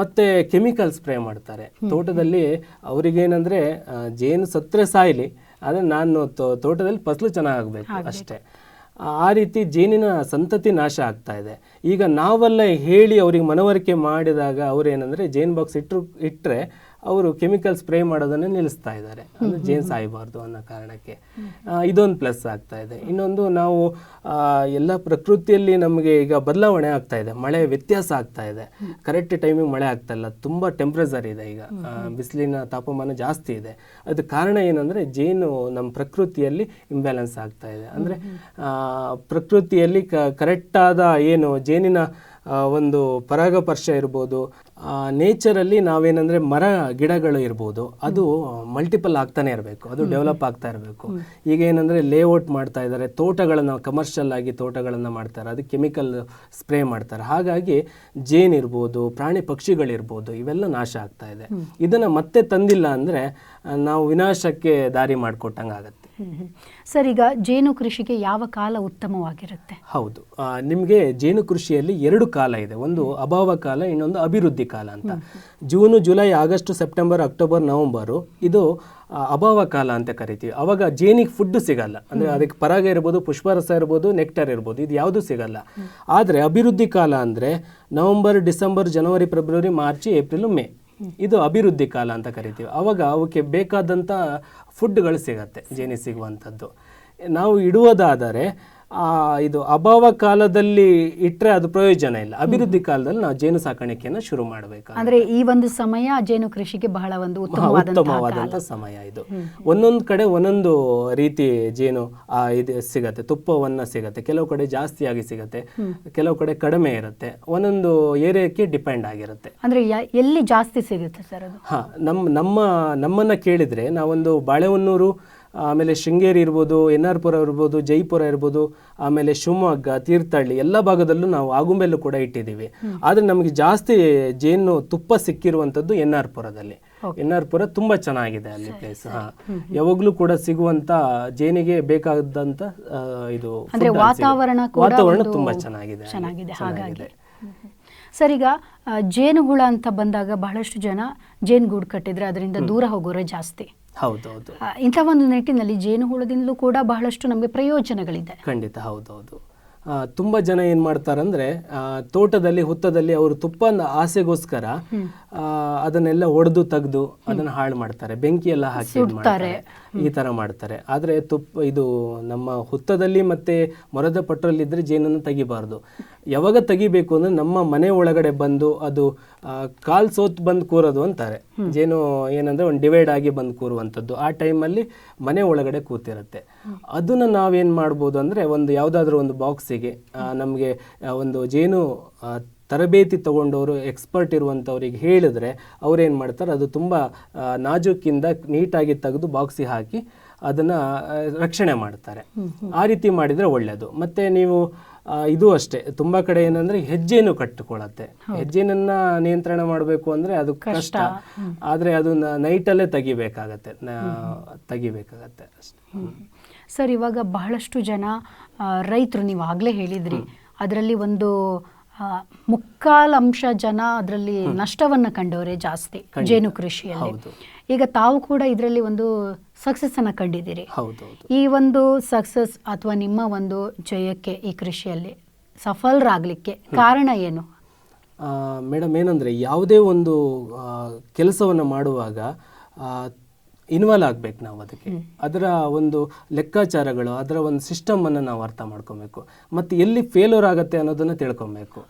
ಮತ್ತೆ ಕೆಮಿಕಲ್ ಸ್ಪ್ರೇ ಮಾಡ್ತಾರೆ. ತೋಟದಲ್ಲಿ ಅವರಿಗೇನಂದ್ರೆ ಜೇನು ಸತ್ತರೆ ಸಾಯ್ಲಿ. ಆದ್ರೆ ನಾನು ತೋಟದಲ್ಲಿ ಫಸಲು ಚೆನ್ನಾಗಬೇಕು ಅಷ್ಟೇ. ಆ- ರೀತಿ ಜೇನಿನ ಸಂತತಿ ನಾಶ ಆಗ್ತಾ ಇದೆ. ಈಗ ನಾವೆಲ್ಲ ಹೇಳಿ ಅವ್ರಿಗೆ ಮನವರಿಕೆ ಮಾಡಿದಾಗ ಅವರೇನಂದರೆ ಜೇನು ಜೇನ್ ಬಾಕ್ಸ್ ಇಟ್ಟರು ಇಟ್ಟರೆ ಅವರು ಕೆಮಿಕಲ್ ಸ್ಪ್ರೇ ಮಾಡೋದನ್ನು ನಿಲ್ಲಿಸ್ತಾ ಇದ್ದಾರೆ. ಅದು ಜೇನ್ ಸಾಯಬಾರ್ದು ಅನ್ನೋ ಕಾರಣಕ್ಕೆ. ಇದೊಂದು ಪ್ಲಸ್ ಆಗ್ತಾ ಇದೆ. ಇನ್ನೊಂದು ನಾವು ಎಲ್ಲ ಪ್ರಕೃತಿಯಲ್ಲಿ ನಮಗೆ ಈಗ ಬದಲಾವಣೆ ಆಗ್ತಾ ಇದೆ. ಮಳೆ ವ್ಯತ್ಯಾಸ ಆಗ್ತಾ ಇದೆ. ಕರೆಕ್ಟ್ ಟೈಮಿಗೆ ಮಳೆ ಆಗ್ತಾ ಇಲ್ಲ. ತುಂಬ ಟೆಂಪ್ರೇಚರ್ ಇದೆ ಈಗ. ಬಿಸಿಲಿನ ತಾಪಮಾನ ಜಾಸ್ತಿ ಇದೆ. ಅದು ಕಾರಣ ಏನಂದ್ರೆ ಜೇನು ನಮ್ಮ ಪ್ರಕೃತಿಯಲ್ಲಿ ಇಂಬ್ಯಾಲೆನ್ಸ್ ಆಗ್ತಾ ಇದೆ. ಅಂದರೆ ಪ್ರಕೃತಿಯಲ್ಲಿ ಕರೆಕ್ಟಾದ ಏನು ಜೇನಿನ ಒಂದು ಪರಾಗಪರ್ಶ ಇರ್ಬೋದು ನೇಚರಲ್ಲಿ ನಾವೇನಂದ್ರೆ ಮರ ಗಿಡಗಳು ಇರ್ಬೋದು ಅದು ಮಲ್ಟಿಪಲ್ ಆಗ್ತಾನೆ ಇರಬೇಕು ಅದು ಡೆವಲಪ್ ಆಗ್ತಾ ಇರಬೇಕು. ಈಗ ಏನಂದ್ರೆ ಲೇಔಟ್ ಮಾಡ್ತಾ ಇದ್ದಾರೆ ತೋಟಗಳನ್ನು ಕಮರ್ಷಿಯಲ್ ಆಗಿ ತೋಟಗಳನ್ನು ಮಾಡ್ತಾರೆ ಅದು ಕೆಮಿಕಲ್ ಸ್ಪ್ರೇ ಮಾಡ್ತಾರೆ. ಹಾಗಾಗಿ ಜೇನ್ ಇರ್ಬೋದು ಪ್ರಾಣಿ ಪಕ್ಷಿಗಳಿರ್ಬೋದು ಇವೆಲ್ಲ ನಾಶ ಆಗ್ತಾ ಇದೆ. ಇದನ್ನ ಮತ್ತೆ ತಂದಿಲ್ಲ ಅಂದ್ರೆ ನಾವು ವಿನಾಶಕ್ಕೆ ದಾರಿ ಮಾಡಿಕೊಟ್ಟಂಗೆ ಆಗುತ್ತೆ. ಸರ್ ಈಗ ಜೇನು ಕೃಷಿಗೆ ಯಾವ ಕಾಲ ಉತ್ತಮವಾಗಿರುತ್ತೆ? ಹೌದು. ನಿಮಗೆ ಜೇನು ಕೃಷಿಯಲ್ಲಿ ಎರಡು ಕಾಲ ಇದೆ. ಒಂದು ಅಭಾವ ಕಾಲ ಇನ್ನೊಂದು ಅಭಿವೃದ್ಧಿ ಕಾಲ ಅಂತ. June July August September October November ಇದು ಅಭಾವ ಕಾಲ ಅಂತ ಕರಿತೀವಿ. ಅವಾಗ ಜೇನಿಗೆ ಫುಡ್ ಸಿಗಲ್ಲ. ಅಂದ್ರೆ ಅದಕ್ಕೆ ಪರಾಗ ಇರ್ಬೋದು ಪುಷ್ಪರಸ ಇರ್ಬೋದು ನೆಕ್ಟರ್ ಇರ್ಬೋದು ಇದು ಯಾವುದು ಸಿಗಲ್ಲ. ಆದರೆ ಅಭಿವೃದ್ಧಿ ಕಾಲ ಅಂದ್ರೆ ನವೆಂಬರ್ ಡಿಸೆಂಬರ್ ಜನವರಿ ಫೆಬ್ರವರಿ ಮಾರ್ಚ್ ಏಪ್ರಿಲ್ ಮೇ. ಇದು ಅಭಿವೃದ್ಧಿ ಕಾಲ ಅಂತ ಕರಿತೀವಿ. ಅವಾಗ ಅವಕ್ಕೆ ಬೇಕಾದಂಥ ಫುಡ್ಗಳು ಸಿಗತ್ತೆ ಜೇನಿ ಸಿಗುವಂಥದ್ದು. ನಾವು ಇಡುವುದಾದರೆ ಇದು ಅಭಾವ ಕಾಲದಲ್ಲಿ ಇಟ್ಟರೆ ಅದು ಪ್ರಯೋಜನ ಇಲ್ಲ. ಅಭಿವೃದ್ಧಿ ಕಾಲದಲ್ಲಿ ನಾವು ಜೇನು ಸಾಕಾಣಿಕೆಯನ್ನು ಶುರು ಮಾಡಬೇಕು ಅಂದ್ರೆ ಈ ಒಂದು ಸಮಯ ಜೇನು ಕೃಷಿಗೆ ಬಹಳ ಒಂದು ಉತ್ತಮವಾದಂತಹ ಸಮಯ ಇದು. ಒಂದೊಂದು ಕಡೆ ಒಂದೊಂದು ರೀತಿ ಜೇನು ಇದು ಸಿಗತ್ತೆ. ತುಪ್ಪವನ್ನ ಸಿಗತ್ತೆ. ಕೆಲವು ಕಡೆ ಜಾಸ್ತಿಯಾಗಿ ಸಿಗತ್ತೆ. ಕೆಲವು ಕಡೆ ಕಡಿಮೆ ಇರುತ್ತೆ. ಒಂದೊಂದು ಏರಿಯಾಕ್ಕೆ ಡಿಪೆಂಡ್ ಆಗಿರುತ್ತೆ. ಅಂದ್ರೆ ಎಲ್ಲಿ ಜಾಸ್ತಿ ಸಿಗುತ್ತೆ ಸರ್ ಹಾ ನಮ್ಮ ನಮ್ಮ ನಮ್ಮನ್ನ ಕೇಳಿದ್ರೆ ನಾವೊಂದು ಬಾಳೆಹೊನ್ನೂರು ಆಮೇಲೆ ಶೃಂಗೇರಿ ಇರ್ಬೋದು ಎನ್ ಆರ್ ಪುರ ಇರ್ಬೋದು ಜೈಪುರ ಇರ್ಬೋದು ಆಮೇಲೆ ಶಿವಮೊಗ್ಗ ತೀರ್ಥಹಳ್ಳಿ ಎಲ್ಲ ಭಾಗದಲ್ಲೂ ನಾವು ಆಗುಂಬೆಲ್ಲೂ ಕೂಡ ಇಟ್ಟಿದ್ದೀವಿ. ಆದ್ರೆ ನಮಗೆ ಜಾಸ್ತಿ ಜೇನು ತುಪ್ಪ ಸಿಕ್ಕಿರುವಂಥದ್ದು ಎನ್ ಆರ್ ಪುರದಲ್ಲಿ ಎನ್ ಆರ್ ಪುರ ತುಂಬಾ ಚೆನ್ನಾಗಿದೆ ಅಲ್ಲಿ ಪ್ಲೇಸ್ ಯಾವಾಗಲೂ ಯಾವಾಗ್ಲೂ ಕೂಡ ಸಿಗುವಂತ ಜೇನಿಗೆ ಬೇಕಾದಂತ ಇದು. ವಾತಾವರಣ ವಾತಾವರಣ ತುಂಬಾ ಚೆನ್ನಾಗಿದೆ ಚೆನ್ನಾಗಿದೆ ಸರ್ ಈಗ ಜೇನುಹುಳ ಅಂತ ಬಂದಾಗ ಬಹಳಷ್ಟು ಜನ ಜೇನುಗೂಡು ಕಟ್ಟಿದ್ರೆ ಅದರಿಂದ ದೂರ ಹೋಗೋರೆ ಜಾಸ್ತಿ. ಹೌದೌದು ಇಂಥ ಒಂದು ನಿಟ್ಟಿನಲ್ಲಿ ಜೇನುಹುಳದಿಂದಲೂ ಕೂಡ ಬಹಳಷ್ಟು ನಮಗೆ ಪ್ರಯೋಜನಗಳಿದೆ. ಖಂಡಿತ ಹೌದೌದು ತುಂಬಾ ಜನ ಏನ್ ಮಾಡ್ತಾರಂದ್ರೆ ತೋಟದಲ್ಲಿ ಹುತ್ತದಲ್ಲಿ ಅವರು ತುಪ್ಪನ ಆಸೆಗೋಸ್ಕರ ಆ, ಅದನ್ನೆಲ್ಲ ಒಡೆದು ತೆಗೆದು ಅದನ್ನ ಹಾಳು ಮಾಡ್ತಾರೆ. ಬೆಂಕಿ ಎಲ್ಲ ಹಾಕಿ ಮಾಡ್ತಾರೆ. ಈ ತರ ಮಾಡ್ತಾರೆ. ಆದ್ರೆ ತುಪ್ಪ ಇದು ನಮ್ಮ ಹುತ್ತದಲ್ಲಿ ಮತ್ತೆ ಮರದ ಪಟ್ರಲ್ಲಿ ಇದ್ರೆ ಜೇನನ್ನು ತೆಗಿಬಾರ್ದು. ಯಾವಾಗ ತೆಗಿಬೇಕು ಅಂದ್ರೆ ನಮ್ಮ ಮನೆ ಒಳಗಡೆ ಬಂದು ಅದು ಕಾಲ್ ಸೋತ್ ಬಂದು ಕೂರೋದು ಅಂತಾರೆ. ಜೇನು ಏನಂದ್ರೆ ಒಂದು ಡಿವೈಡ್ ಆಗಿ ಬಂದು ಕೂರುವಂಥದ್ದು. ಆ ಟೈಮಲ್ಲಿ ಮನೆ ಒಳಗಡೆ ಕೂತಿರುತ್ತೆ. ಅದನ್ನ ನಾವೇನು ಮಾಡ್ಬೋದು ಅಂದ್ರೆ ಒಂದು ಯಾವುದಾದ್ರೂ ಒಂದು ಬಾಕ್ಸಿಗೆ ನಮಗೆ ಒಂದು ಜೇನು ತರಬೇತಿ ತಗೊಂಡವರು ಎಕ್ಸ್ಪರ್ಟ್ ಇರುವಂಥವ್ರಿಗೆ ಹೇಳಿದ್ರೆ ಅವ್ರೇನು ಮಾಡ್ತಾರೆ ಅದು ತುಂಬ ನಾಜೂಕಿಂದ ನೀಟಾಗಿ ತೆಗೆದು ಬಾಕ್ಸಿಗೆ ಹಾಕಿ ಅದನ್ನ ರಕ್ಷಣೆ ಮಾಡ್ತಾರೆ. ಆ ರೀತಿ ಮಾಡಿದ್ರೆ ಒಳ್ಳೆಯದು ಮತ್ತೆ ನೀವು ಇದು ಅಷ್ಟೇ ತುಂಬಾ ಕಡೆ ಏನಂದ್ರೆ ಹೆಜ್ಜೆನು ಕಟ್ಟಿಕೊಳ್ಳತ್ತೆ. ಹೆಜ್ಜೆನನ್ನ ನಿಯಂತ್ರಣ ಮಾಡಬೇಕು ಅಂದ್ರೆ ಅದು ಕಷ್ಟ. ಆದ್ರೆ ಅದನ್ನ ನೈಟಲ್ಲೇ ತೆಗಿಬೇಕಾಗತ್ತೆ. ತೆಗಿಬೇಕಾಗತ್ತೆ ಅಷ್ಟೇ. ಸರ್ ಇವಾಗ ಬಹಳಷ್ಟು ಜನ ರೈತರು ನೀವು ಆಗಲೇ ಹೇಳಿದ್ರಿ. ಅದರಲ್ಲಿ ಒಂದು ಮುಕ್ಕಾಲ್ ಅಂಶ ಜನ ಅದರಲ್ಲಿ ನಷ್ಟವನ್ನು ಕಂಡವರೇ ಜಾಸ್ತಿ ಜೇನು ಕೃಷಿಯಲ್ಲಿ. ಹೌದು. ಈಗ ತಾವು ಕೂಡ ಇದರಲ್ಲಿ ಒಂದು ಸಕ್ಸಸ್ ಅನ್ನ ಕಂಡಿದ್ದೀರಿ. ಈ ಒಂದು ಸಕ್ಸಸ್ ಅಥವಾ ನಿಮ್ಮ ಒಂದು ಜಯಕ್ಕೆ ಈ ಕೃಷಿಯಲ್ಲಿ ಸಫಲರಾಗಲಿಕ್ಕೆ ಕಾರಣ ಏನು? ಮೇಡಮ್ ಏನಂದರೆ ಯಾವುದೇ ಒಂದು ಕೆಲಸವನ್ನು ಮಾಡುವಾಗ ಇನ್ವಾಲ್ವ್ ಆಗ್ಬೇಕು ನಾವು ಅದಕ್ಕೆ. ಅದರ ಒಂದು ಲೆಕ್ಕಾಚಾರಗಳು ಅದರ ಒಂದು ಸಿಸ್ಟಮನ್ನು ನಾವು ಅರ್ಥ ಮಾಡ್ಕೊಬೇಕು. ಮತ್ತು ಎಲ್ಲಿ ಫೇಲ್ಯೂರ್ ಆಗುತ್ತೆ ಅನ್ನೋದನ್ನು ತಿಳ್ಕೊಬೇಕು.